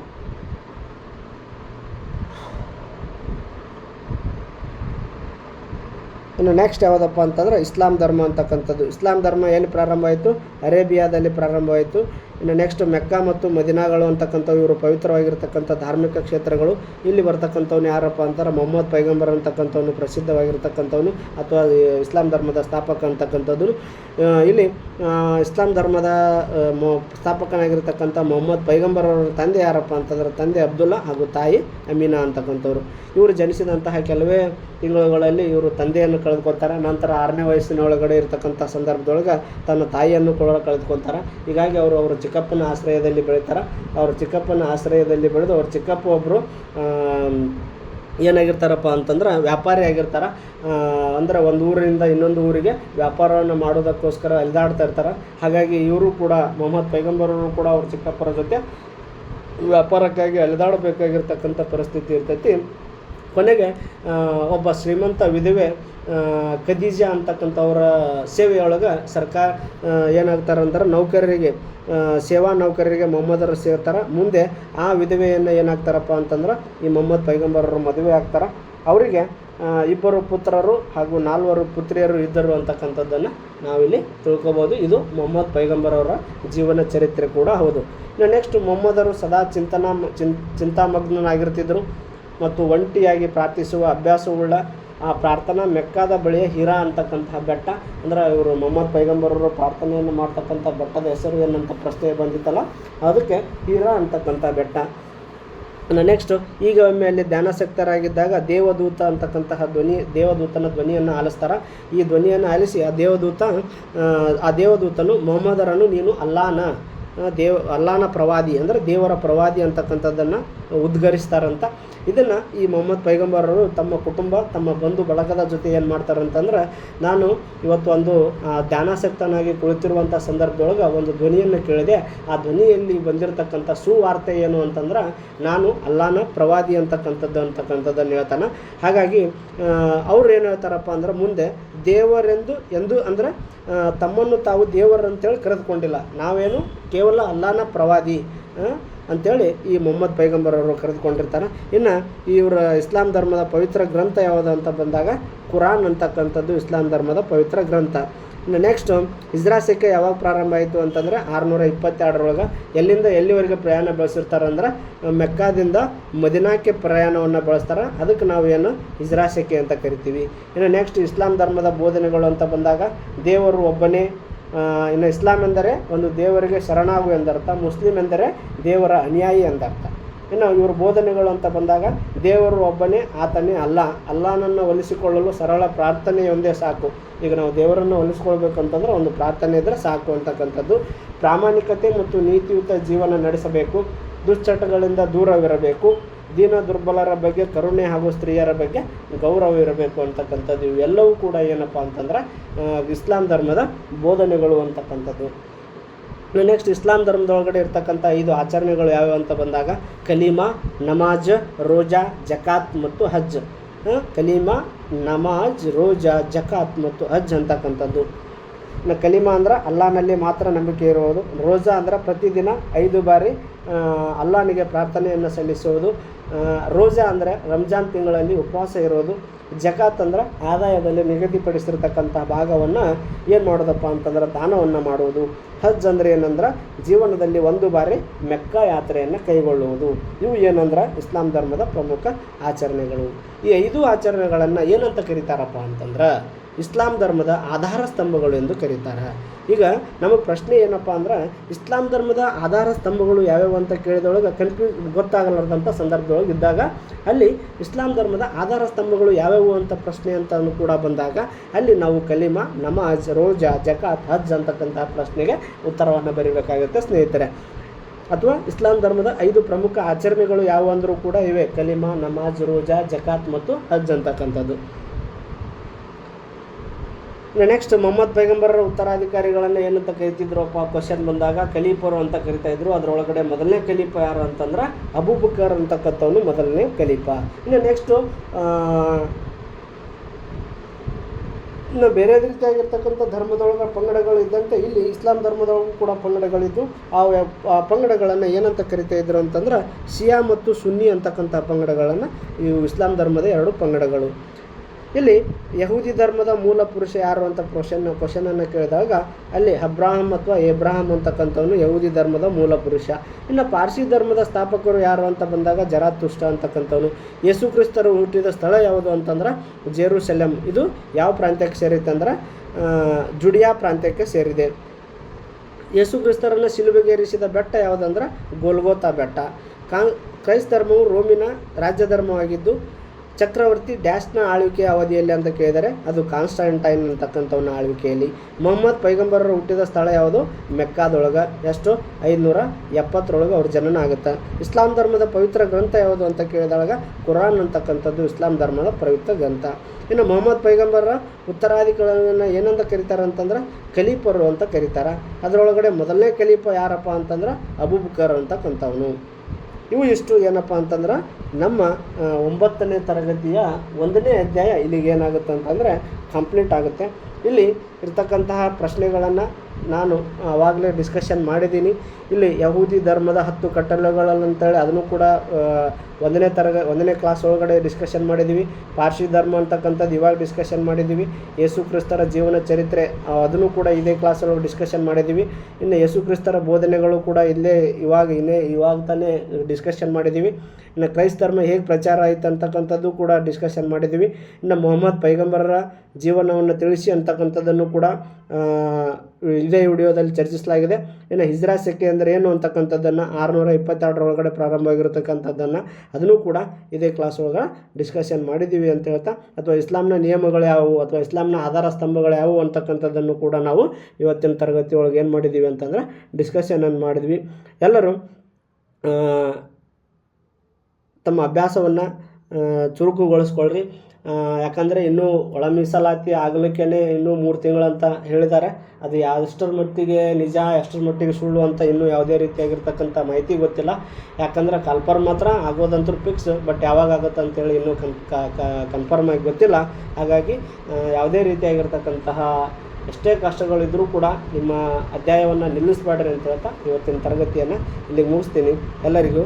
ಇನ್ನು ನೆಕ್ಸ್ಟ್ ಯಾವುದಪ್ಪ ಅಂತಂದ್ರೆ ಇಸ್ಲಾಂ ಧರ್ಮ ಅಂತಕ್ಕಂಥದ್ದು. ಇಸ್ಲಾಂ ಧರ್ಮ ಎಲ್ಲಿ ಪ್ರಾರಂಭ ಆಯಿತು ಅರೇಬಿಯಾದಲ್ಲಿ ಪ್ರಾರಂಭವಾಯಿತು. ಇನ್ನು ನೆಕ್ಸ್ಟ್ ಮೆಕ್ಕಾ ಮತ್ತು ಮದಿನಾಗಳು ಅಂತಕ್ಕಂಥವು ಇವರು ಪವಿತ್ರವಾಗಿರ್ತಕ್ಕಂಥ ಧಾರ್ಮಿಕ ಕ್ಷೇತ್ರಗಳು. ಇಲ್ಲಿ ಬರ್ತಕ್ಕಂಥವ್ನು ಯಾರಪ್ಪ ಅಂತಾರೆ ಮೊಹಮ್ಮದ್ ಪೈಗಂಬರ್ ಅಂತಕ್ಕಂಥವ್ನು ಪ್ರಸಿದ್ಧವಾಗಿರ್ತಕ್ಕಂಥವ್ನು ಅಥವಾ ಇಸ್ಲಾಂ ಧರ್ಮದ ಸ್ಥಾಪಕ ಅಂತಕ್ಕಂಥದ್ದು. ಇಲ್ಲಿ ಇಸ್ಲಾಂ ಧರ್ಮದ ಸ್ಥಾಪಕನಾಗಿರ್ತಕ್ಕಂಥ ಮೊಹಮ್ಮದ್ ಪೈಗಂಬರ್ ಅವರ ತಂದೆ ಯಾರಪ್ಪ ಅಂತಂದ್ರೆ ತಂದೆ ಅಬ್ದುಲ್ಲಾ ಹಾಗೂ ತಾಯಿ ಅಮೀನಾ ಅಂತಕ್ಕಂಥವ್ರು. ಇವರು ಜನಿಸಿದಂತಹ ಕೆಲವೇ ತಿಂಗಳುಗಳಲ್ಲಿ ಇವರು ತಂದೆಯನ್ನು ಕಳೆದುಕೊಳ್ತಾರೆ ನಂತರ ಆರನೇ ವಯಸ್ಸಿನ ಒಳಗಡೆ ಇರತಕ್ಕಂಥ ಸಂದರ್ಭದೊಳಗೆ ತನ್ನ ತಾಯಿಯನ್ನು ಕೂಡ ಕಳೆದುಕೊಳ್ತಾರೆ ಹೀಗಾಗಿ ಅವರು ಅವರ ಚಿಕ್ಕಪ್ಪನ ಆಶ್ರಯದಲ್ಲಿ ಬೆಳೀತಾರೆ. ಅವರ ಚಿಕ್ಕಪ್ಪನ ಆಶ್ರಯದಲ್ಲಿ ಬೆಳೆದು ಅವ್ರ ಚಿಕ್ಕಪ್ಪ ಒಬ್ಬರು ಏನಾಗಿರ್ತಾರಪ್ಪ ಅಂತಂದ್ರೆ ವ್ಯಾಪಾರಿ ಆಗಿರ್ತಾರೆ. ಅಂದ್ರೆ ಒಂದು ಊರಿನಿಂದ ಇನ್ನೊಂದು ಊರಿಗೆ ವ್ಯಾಪಾರವನ್ನು ಮಾಡೋದಕ್ಕೋಸ್ಕರ ಎಲ್ದಾಡ್ತಾ ಇರ್ತಾರೆ. ಹಾಗಾಗಿ ಇವರು ಕೂಡ ಮೊಹಮ್ಮದ್ ಪೈಗಂಬರವರು ಕೂಡ ಅವ್ರ ಚಿಕ್ಕಪ್ಪರ ಜೊತೆ ವ್ಯಾಪಾರಕ್ಕಾಗಿ ಅಲೆದಾಡಬೇಕಾಗಿರ್ತಕ್ಕಂಥ ಪರಿಸ್ಥಿತಿ ಇರ್ತೈತಿ. ಕೊನೆಗೆ ಒಬ್ಬ ಶ್ರೀಮಂತ ವಿಧವೆ ಖದೀಜಾ ಅಂತಕ್ಕಂಥವ್ರ ಸೇವೆಯೊಳಗೆ ಸರ್ಕಾರ ಏನಾಗ್ತಾರಂದ್ರೆ ನೌಕರರಿಗೆ ಸೇವಾ ನೌಕರರಿಗೆ ಮೊಹಮ್ಮದರು ಸೇರ್ತಾರೆ. ಮುಂದೆ ಆ ವಿಧವೆಯನ್ನು ಏನಾಗ್ತಾರಪ್ಪ ಅಂತಂದ್ರೆ ಈ ಮೊಹಮ್ಮದ್ ಪೈಗಂಬರರು ಮದುವೆ ಆಗ್ತಾರೆ. ಅವರಿಗೆ ಇಬ್ಬರು ಪುತ್ರರು ಹಾಗೂ ನಾಲ್ವರು ಪುತ್ರಿಯರು ಇದ್ದರು ಅಂತಕ್ಕಂಥದ್ದನ್ನು ನಾವಿಲ್ಲಿ ತಿಳ್ಕೊಬೋದು. ಇದು ಮೊಹಮ್ಮದ್ ಪೈಗಂಬರವರ ಜೀವನ ಚರಿತ್ರೆ ಕೂಡ ಹೌದು. ಇನ್ನು ನೆಕ್ಸ್ಟ್ ಮೊಹಮ್ಮದರು ಸದಾ ಚಿಂತನಾ ಚಿನ್ ಚಿಂತಾಮಗ್ನನಾಗಿರ್ತಿದ್ರು ಮತ್ತು ಒಂಟಿಯಾಗಿ ಪ್ರಾರ್ಥಿಸುವ ಅಭ್ಯಾಸವುಳ್ಳ ಆ ಪ್ರಾರ್ಥನಾ ಮೆಕ್ಕಾದ ಬಳಿಯ ಹಿರಾ ಅಂತಕ್ಕಂತಹ ಬೆಟ್ಟ ಅಂದ್ರೆ ಇವರು ಮೊಹಮ್ಮದ್ ಪೈಗಂಬರರು ಪ್ರಾರ್ಥನೆಯನ್ನು ಮಾಡ್ತಕ್ಕಂಥ ಬೆಟ್ಟದ ಹೆಸರು ಏನಂತ ಪ್ರಶ್ನೆ ಬಂದಿತ್ತಲ್ಲ ಅದಕ್ಕೆ ಹಿರಾ ಅಂತಕ್ಕಂಥ ಬೆಟ್ಟ. ನೆಕ್ಸ್ಟ್ ಈಗ ಒಮ್ಮೆ ಅಲ್ಲಿ ಧ್ಯಾನಾಸಕ್ತರಾಗಿದ್ದಾಗ ದೇವದೂತ ಅಂತಕ್ಕಂತಹ ಧ್ವನಿ ದೇವದೂತನ ಧ್ವನಿಯನ್ನು ಆಲಿಸ್ತಾರ. ಈ ಧ್ವನಿಯನ್ನು ಆಲಿಸಿ ಆ ದೇವದೂತ ಆ, ದೇವದೂತನು ಮೊಹಮ್ಮದರನ್ನು ನೀನು ಅಲ್ಲಾನ ದೇವ ಅಲ್ಲಾನ ಪ್ರವಾದಿ ಅಂದರೆ ದೇವರ ಪ್ರವಾದಿ ಅಂತಕ್ಕಂಥದ್ದನ್ನು ಉದ್ಗರಿಸ್ತಾರಂತ. ಇದನ್ನು ಈ ಮೊಹಮ್ಮದ್ ಪೈಗಂಬರರು ತಮ್ಮ ಕುಟುಂಬ, ತಮ್ಮ ಬಂಧು ಬಳಗದ ಜೊತೆ ಏನು ಮಾಡ್ತಾರಂತಂದ್ರೆ, ನಾನು ಇವತ್ತು ಒಂದು ಧ್ಯಾನಾಸಕ್ತನಾಗಿ ಕುಳಿತಿರುವಂಥ ಸಂದರ್ಭದೊಳಗೆ ಒಂದು ಧ್ವನಿಯನ್ನು ಕೇಳಿದೆ. ಆ ಧ್ವನಿಯಲ್ಲಿ ಬಂದಿರತಕ್ಕಂಥ ಸುವಾರ್ತೆ ಏನು ಅಂತಂದ್ರೆ, ನಾನು ಅಲ್ಲಾನ ಪ್ರವಾದಿ ಅಂತಕ್ಕಂಥದ್ದು ಅಂತಕ್ಕಂಥದ್ದನ್ನು ಹೇಳ್ತಾನೆ. ಹಾಗಾಗಿ ಅವ್ರು ಏನು ಹೇಳ್ತಾರಪ್ಪ ಅಂದ್ರೆ, ಮುಂದೆ ದೇವರೆಂದು, ಎಂದು ಅಂದರೆ ತಮ್ಮನ್ನು ತಾವು ದೇವರು ಅಂತೇಳಿ ಕರೆದುಕೊಂಡಿಲ್ಲ. ನಾವೇನು? ಕೇವಲ ಅಲ್ಲಾನ ಪ್ರವಾದಿ ಅಂಥೇಳಿ ಈ ಮೊಹಮ್ಮದ್ ಪೈಗಂಬರ್ ಅವರು ಕರೆದುಕೊಂಡಿರ್ತಾರೆ. ಇನ್ನು ಇವರ ಇಸ್ಲಾಂ ಧರ್ಮದ ಪವಿತ್ರ ಗ್ರಂಥ ಯಾವುದು ಅಂತ ಬಂದಾಗ, ಕುರಾನ್ ಅಂತಕ್ಕಂಥದ್ದು ಇಸ್ಲಾಂ ಧರ್ಮದ ಪವಿತ್ರ ಗ್ರಂಥ. ನೆಕ್ಸ್ಟ್ ಇಸ್ರಾಸಿಕೆ ಯಾವಾಗ ಪ್ರಾರಂಭ ಆಯಿತು ಅಂತಂದರೆ ಆರುನೂರ ಇಪ್ಪತ್ತೆರಡರೊಳಗೆ ಎಲ್ಲಿಂದ ಎಲ್ಲಿವರೆಗೆ ಪ್ರಯಾಣ ಬೆಳೆಸಿರ್ತಾರೆ ಅಂದ್ರೆ ಮೆಕ್ಕಾದಿಂದ ಮದಿನಾಕ್ಕೆ ಪ್ರಯಾಣವನ್ನು ಬಳಸ್ತಾರೆ. ಅದಕ್ಕೆ ನಾವು ಏನು ಇಸ್ರಾಸಿಕೆ ಅಂತ ಕರಿತೀವಿ. ಇನ್ನು ನೆಕ್ಸ್ಟ್ ಇಸ್ಲಾಂ ಧರ್ಮದ ಬೋಧನೆಗಳು ಅಂತ ಬಂದಾಗ, ದೇವರು ಒಬ್ಬನೇ ಇನ್ನು ಇಸ್ಲಾಂ ಎಂದರೆ ಒಂದು ದೇವರಿಗೆ ಶರಣಾಗು ಎಂದರ್ಥ, ಮುಸ್ಲಿಂ ಎಂದರೆ ದೇವರ ಅನುಯಾಯಿ ಎಂದರ್ಥ. ಇನ್ನು ಇವರು ಬೋಧನೆಗಳು ಅಂತ ಬಂದಾಗ ದೇವರು ಒಬ್ಬನೇ, ಆತನೇ ಅಲ್ಲ. ಅಲ್ಲನನ್ನು ಒಲಿಸಿಕೊಳ್ಳಲು ಸರಳ ಪ್ರಾರ್ಥನೆಯೊಂದೇ ಸಾಕು. ಈಗ ನಾವು ದೇವರನ್ನು ಒಲಿಸ್ಕೊಳ್ಬೇಕು ಅಂತಂದ್ರೆ ಒಂದು ಪ್ರಾರ್ಥನೆ ಇದ್ದರೆ ಸಾಕು ಅಂತಕ್ಕಂಥದ್ದು. ಪ್ರಾಮಾಣಿಕತೆ ಮತ್ತು ನೀತಿಯುತ ಜೀವನ ನಡೆಸಬೇಕು. ದುಶ್ಚಟಗಳಿಂದ ದೂರವಿರಬೇಕು. ದೀನ ದುರ್ಬಲರ ಬಗ್ಗೆ, ಕರುಣೆ ಹಾಗೂ ಸ್ತ್ರೀಯರ ಬಗ್ಗೆ ಗೌರವ ಇರಬೇಕು ಅಂತಕ್ಕಂಥದ್ದು. ಇವೆಲ್ಲವೂ ಕೂಡ ಏನಪ್ಪ ಅಂತಂದ್ರೆ ಇಸ್ಲಾಂ ಧರ್ಮದ ಬೋಧನೆಗಳು ಅಂತಕ್ಕಂಥದ್ದು. ನೆಕ್ಸ್ಟ್ ಇಸ್ಲಾಂ ಧರ್ಮದೊಳಗಡೆ ಇರ್ತಕ್ಕಂಥ ಐದು ಆಚರಣೆಗಳು ಯಾವ್ಯಾವ ಅಂತ ಬಂದಾಗ ಕಲೀಮಾ, ನಮಾಜ್, ರೋಜಾ, ಜಕಾತ್ ಮತ್ತು ಹಜ್. ಕಲೀಮಾ, ನಮಾಜ್, ರೋಜಾ, ಜಕಾತ್ ಮತ್ತು ಹಜ್ ಅಂತಕ್ಕಂಥದ್ದು. ಇನ್ನು ಕಲಿಮಾ ಅಂದ್ರೆ ಅಲ್ಲಾನಲ್ಲಿ ಮಾತ್ರ ನಂಬಿಕೆ ಇರುವುದು. ರೋಜಾ ಅಂದ್ರೆ ಪ್ರತಿದಿನ ಐದು ಬಾರಿ ಅಲ್ಲಾನಿಗೆ ಪ್ರಾರ್ಥನೆಯನ್ನು ಸಲ್ಲಿಸುವುದು. ರೋಜಾ ಅಂದರೆ ರಂಜಾನ್ ತಿಂಗಳಲ್ಲಿ ಉಪವಾಸ ಇರೋದು ಜಕಾತ್ ಅಂದ್ರೆ ಆದಾಯದಲ್ಲಿ ನಿಗದಿಪಡಿಸಿರ್ತಕ್ಕಂಥ ಭಾಗವನ್ನು ಏನು ಮಾಡೋದಪ್ಪ ಅಂತಂದ್ರೆ ದಾನವನ್ನು ಮಾಡುವುದು. ಹಜ್ ಅಂದರೆ ಏನಂದ್ರೆ ಜೀವನದಲ್ಲಿ ಒಂದು ಬಾರಿ ಮೆಕ್ಕ ಯಾತ್ರೆಯನ್ನು ಕೈಗೊಳ್ಳುವುದು. ಇವು ಏನಂದ್ರೆ ಇಸ್ಲಾಂ ಧರ್ಮದ ಪ್ರಮುಖ ಆಚರಣೆಗಳು. ಈ ಐದು ಆಚರಣೆಗಳನ್ನು ಏನಂತ ಕರೀತಾರಪ್ಪ ಅಂತಂದ್ರೆ ಇಸ್ಲಾಂ ಧರ್ಮದ ಆಧಾರ ಸ್ತಂಭಗಳು ಎಂದು ಕರೀತಾರೆ. ಈಗ ನಮಗೆ ಪ್ರಶ್ನೆ ಏನಪ್ಪ ಅಂದ್ರೆ, ಇಸ್ಲಾಂ ಧರ್ಮದ ಆಧಾರ ಸ್ತಂಭಗಳು ಯಾವ್ಯಾವು ಅಂತ ಕೇಳಿದೊಳಗೆ ಕನ್ಫ್ಯೂಸ್ ಗೊತ್ತಾಗಲಾರ್ದಂಥ ಸಂದರ್ಭದೊಳಗೆ ಇದ್ದಾಗ, ಅಲ್ಲಿ ಇಸ್ಲಾಂ ಧರ್ಮದ ಆಧಾರ ಸ್ತಂಭಗಳು ಯಾವ್ಯಾವು ಅಂತ ಪ್ರಶ್ನೆ ಅಂತ ಕೂಡ ಬಂದಾಗ, ಅಲ್ಲಿ ನಾವು ಕಲಿಮಾ, ನಮಾಜ್, ರೋಜಾ, ಜಕಾತ್, ಹಜ್ ಅಂತಕ್ಕಂಥ ಪ್ರಶ್ನೆಗೆ ಉತ್ತರವನ್ನು ಬರೀಬೇಕಾಗುತ್ತೆ ಸ್ನೇಹಿತರೆ. ಅಥವಾ ಇಸ್ಲಾಂ ಧರ್ಮದ ಐದು ಪ್ರಮುಖ ಆಚರಣೆಗಳು ಯಾವ ಅಂದರೂ ಕೂಡ ಇವೆ. ಕಲಿಮಾ, ನಮಾಜ್, ರೋಜಾ, ಜಕಾತ್ ಮತ್ತು ಹಜ್ ಅಂತಕ್ಕಂಥದ್ದು. ನೆಕ್ಸ್ಟ್ ಮೊಹಮ್ಮದ್ ಪೈಗಂಬರರ ಉತ್ತರಾಧಿಕಾರಿಗಳನ್ನು ಏನಂತ ಕರಿತಿದ್ರಪ್ಪ? ಕ್ವಶನ್ ಬಂದಾಗ ಖಲೀಫರು ಅಂತ ಕರಿತಾ ಇದ್ರು. ಅದರೊಳಗಡೆ ಮೊದಲನೇ ಕಲೀಪ ಯಾರು ಅಂತಂದ್ರೆ ಅಬೂಬಕರ್ ಅಂತಕ್ಕಂಥವನು ಮೊದಲನೇ ಖಲೀಫ ಇನ್ನು ನೆಕ್ಸ್ಟು ಇನ್ನು ಬೇರೆ ರೀತಿಯಾಗಿರ್ತಕ್ಕಂಥ ಧರ್ಮದೊಳಗೆ ಪಂಗಡಗಳು ಇದ್ದಂತೆ ಇಲ್ಲಿ ಇಸ್ಲಾಂ ಧರ್ಮದೊಳಗೂ ಕೂಡ ಪಂಗಡಗಳಿದ್ದು. ಆ ಪಂಗಡಗಳನ್ನು ಏನಂತ ಕರಿತಾ ಇದ್ರು ಅಂತಂದ್ರೆ ಶಿಯಾ ಮತ್ತು ಸುನ್ನಿ ಅಂತಕ್ಕಂಥ ಪಂಗಡಗಳನ್ನು ಇವು ಇಸ್ಲಾಂ ಧರ್ಮದ ಎರಡು ಪಂಗಡಗಳು. ಇಲ್ಲಿ ಯಹೂದಿ ಧರ್ಮದ ಮೂಲ ಪುರುಷ ಯಾರು ಅಂತ ಕ್ವಶನ್ ಕ್ವಶನನ್ನು ಕೇಳಿದಾಗ ಅಲ್ಲಿ ಅಬ್ರಾಹಂ ಅಥವಾ ಎಬ್ರಾಹಂ ಅಂತಕ್ಕಂಥವನು ಯಹೂದಿ ಧರ್ಮದ ಮೂಲ ಪುರುಷ. ಇನ್ನು ಪಾರ್ಸಿ ಧರ್ಮದ ಸ್ಥಾಪಕರು ಯಾರು ಅಂತ ಬಂದಾಗ ಜರಾತುಷ್ಟ ಅಂತಕ್ಕಂಥವನು. ಯೇಸು ಕ್ರಿಸ್ತರು ಹುಟ್ಟಿದ ಸ್ಥಳ ಯಾವುದು ಅಂತಂದ್ರೆ ಜೆರೂಸಲೆಮ್. ಇದು ಯಾವ ಪ್ರಾಂತ್ಯಕ್ಕೆ ಸೇರಿತೆ ಅಂದ್ರೆ ಜುಡಿಯಾ ಪ್ರಾಂತ್ಯಕ್ಕೆ ಸೇರಿದೆ. ಯೇಸು ಕ್ರಿಸ್ತರನ್ನು ಶಿಲುಬೆಗೇರಿಸಿದ ಬೆಟ್ಟ ಯಾವುದಂದ್ರೆ ಗೋಲ್ಗೋತಾ ಬೆಟ್ಟ. ಕಾಂಗ್ ಕ್ರೈಸ್ತ ಧರ್ಮವು ರೋಮಿನ ರಾಜ್ಯ ಧರ್ಮವಾಗಿದ್ದು ಚಕ್ರವರ್ತಿ ಡ್ಯಾಶ್ನ ಆಳ್ವಿಕೆಯ ಅವಧಿಯಲ್ಲಿ ಅಂತ ಕೇಳಿದರೆ ಅದು ಕಾನ್ಸ್ಟಂಟೈನ್ ಅಂತಕ್ಕಂಥವನ ಆಳ್ವಿಕೆಯಲ್ಲಿ. ಮೊಹಮ್ಮದ್ ಪೈಗಂಬರರು ಹುಟ್ಟಿದ ಸ್ಥಳ ಯಾವುದು? ಮೆಕ್ಕಾದೊಳಗೆ. ಎಷ್ಟು? ಐದುನೂರ ಎಪ್ಪತ್ತರೊಳಗೆ ಅವ್ರ ಜನನ ಆಗುತ್ತೆ. ಇಸ್ಲಾಂ ಧರ್ಮದ ಪವಿತ್ರ ಗ್ರಂಥ ಯಾವುದು ಅಂತ ಕೇಳಿದಾಗ ಕುರಾನ್ ಅಂತಕ್ಕಂಥದ್ದು ಇಸ್ಲಾಂ ಧರ್ಮದ ಪವಿತ್ರ ಗ್ರಂಥ. ಇನ್ನು ಮೊಹಮ್ಮದ್ ಪೈಗಂಬರರ ಉತ್ತರಾಧಿಕಾರಿಗಳನ್ನು ಏನಂತ ಕರೀತಾರೆ ಅಂತಂದ್ರೆ ಖಲೀಫರು ಅಂತ ಕರೀತಾರೆ. ಅದರೊಳಗಡೆ ಮೊದಲನೇ ಖಲೀಫ ಯಾರಪ್ಪ ಅಂತಂದ್ರೆ ಅಬುಬುಕರ್ ಅಂತಕ್ಕಂಥವನು. ಇವು ಇಷ್ಟು ಏನಪ್ಪ ಅಂತಂದ್ರೆ ನಮ್ಮ ಒಂಬತ್ತನೇ ತರಗತಿಯ ಒಂದನೇ ಅಧ್ಯಾಯ ಇಲ್ಲಿಗೆ ಏನಾಗುತ್ತೆ ಅಂತಂದರೆ ಕಂಪ್ಲೀಟ್ ಆಗುತ್ತೆ. ಇಲ್ಲಿ ಇರ್ತಕ್ಕಂತಹ ಪ್ರಶ್ನೆಗಳನ್ನು ನಾನು ಆವಾಗಲೇ ಡಿಸ್ಕಷನ್ ಮಾಡಿದ್ದೀನಿ. ಇಲ್ಲಿ ಯಹೂದಿ ಧರ್ಮದ ಹತ್ತು ಕಟ್ಟಲೆಗಳಲ್ಲಂತೇಳಿ ಅದನ್ನು ಕೂಡ ಒಂದನೇ ತರಗ, ಒಂದನೇ ಕ್ಲಾಸ್ ಒಳಗಡೆ ಡಿಸ್ಕಷನ್ ಮಾಡಿದ್ದೀವಿ. ಪಾರ್ಶಿ ಧರ್ಮ ಅಂತಕ್ಕಂಥದ್ದು ಇವಾಗ ಡಿಸ್ಕಷನ್ ಮಾಡಿದ್ದೀವಿ. ಯೇಸು ಕ್ರಿಸ್ತರ ಜೀವನ ಚರಿತ್ರೆ ಅದನ್ನು ಕೂಡ ಇದೇ ಕ್ಲಾಸ್ ಒಳಗೆ ಡಿಸ್ಕಷನ್ ಮಾಡಿದ್ದೀವಿ. ಇನ್ನು ಯೇಸು ಕ್ರಿಸ್ತರ ಬೋಧನೆಗಳು ಕೂಡ ಇಲ್ಲೇ ಇವಾಗ, ಇನ್ನೇ ಇವಾಗ ತಾನೇ ಡಿಸ್ಕಷನ್ ಮಾಡಿದ್ದೀವಿ. ಇನ್ನು ಕ್ರೈಸ್ತ ಧರ್ಮ ಹೇಗೆ ಪ್ರಚಾರ ಆಯಿತು ಅಂತಕ್ಕಂಥದ್ದು ಕೂಡ ಡಿಸ್ಕಷನ್ ಮಾಡಿದ್ದೀವಿ. ಇನ್ನು ಮೊಹಮ್ಮದ್ ಪೈಗಂಬರರ ಜೀವನವನ್ನು ತಿಳಿಸಿ ಅಂತಕ್ಕಂಥದ್ದನ್ನು ಕೂಡ ಇದೇ ವಿಡಿಯೋದಲ್ಲಿ ಚರ್ಚಿಸಲಾಗಿದೆ. ಇನ್ನು ಹಿಜ್ರಾ ಸೆಕೆ ಅಂದರೆ ಏನು ಅಂತಕ್ಕಂಥದ್ದನ್ನು ಆರುನೂರ ಇಪ್ಪತ್ತೆರಡರೊಳಗಡೆ ಪ್ರಾರಂಭವಾಗಿರತಕ್ಕಂಥದ್ದನ್ನು ಅದನ್ನು ಕೂಡ ಇದೇ ಕ್ಲಾಸ್ ಒಳಗೆ ಡಿಸ್ಕಷನ್ ಮಾಡಿದ್ದೀವಿ ಅಂತ ಹೇಳ್ತಾ, ಅಥವಾ ಇಸ್ಲಾಂನ ನಿಯಮಗಳು ಯಾವುವು, ಅಥವಾ ಇಸ್ಲಾಂನ ಆಧಾರ ಸ್ತಂಭಗಳು ಯಾವುವು ಅಂತಕ್ಕಂಥದ್ದನ್ನು ಕೂಡ ನಾವು ಇವತ್ತಿನ ತರಗತಿ ಒಳಗೆ ಏನು ಮಾಡಿದ್ದೀವಿ ಅಂತಂದರೆ ಡಿಸ್ಕಷನನ್ನು ಮಾಡಿದ್ವಿ. ಎಲ್ಲರೂ ತಮ್ಮ ಅಭ್ಯಾಸವನ್ನು ಚುರುಕುಗೊಳಿಸ್ಕೊಳ್ರಿ. ಯಾಕಂದರೆ ಇನ್ನೂ ಒಳ ಮೀಸಲಾತಿ ಆಗಲಿಕ್ಕೇ ಇನ್ನೂ ಮೂರು ತಿಂಗಳಂತ ಹೇಳಿದ್ದಾರೆ ಅದು ಎಷ್ಟರ ಮಟ್ಟಿಗೆ ನಿಜ, ಎಷ್ಟರ ಮಟ್ಟಿಗೆ ಸುಳ್ಳು ಅಂತ ಇನ್ನೂ ಯಾವುದೇ ರೀತಿಯಾಗಿರ್ತಕ್ಕಂಥ ಮಾಹಿತಿ ಗೊತ್ತಿಲ್ಲ. ಯಾಕಂದ್ರೆ ಕಲ್ಪರ್ ಮಾತ್ರ ಆಗೋದಂತೂ ಫಿಕ್ಸ್ ಬಟ್ ಯಾವಾಗ ಆಗುತ್ತೆ ಅಂತೇಳಿ ಇನ್ನೂ ಕನ್ ಕನ್ಫರ್ಮ್ ಆಗಿ ಗೊತ್ತಿಲ್ಲ. ಹಾಗಾಗಿ ಯಾವುದೇ ರೀತಿಯಾಗಿರ್ತಕ್ಕಂತಹ ಎಷ್ಟೇ ಕಷ್ಟಗಳಿದ್ದರೂ ಕೂಡ ನಿಮ್ಮ ಅಧ್ಯಾಯವನ್ನು ನಿಲ್ಲಿಸಬೇಡ್ರಿ ಅಂತ ಹೇಳ್ತಾ ಇವತ್ತಿನ ತರಗತಿಯನ್ನು ಇಲ್ಲಿಗೆ ಮುಗಿಸ್ತೀನಿ. ಎಲ್ಲರಿಗೂ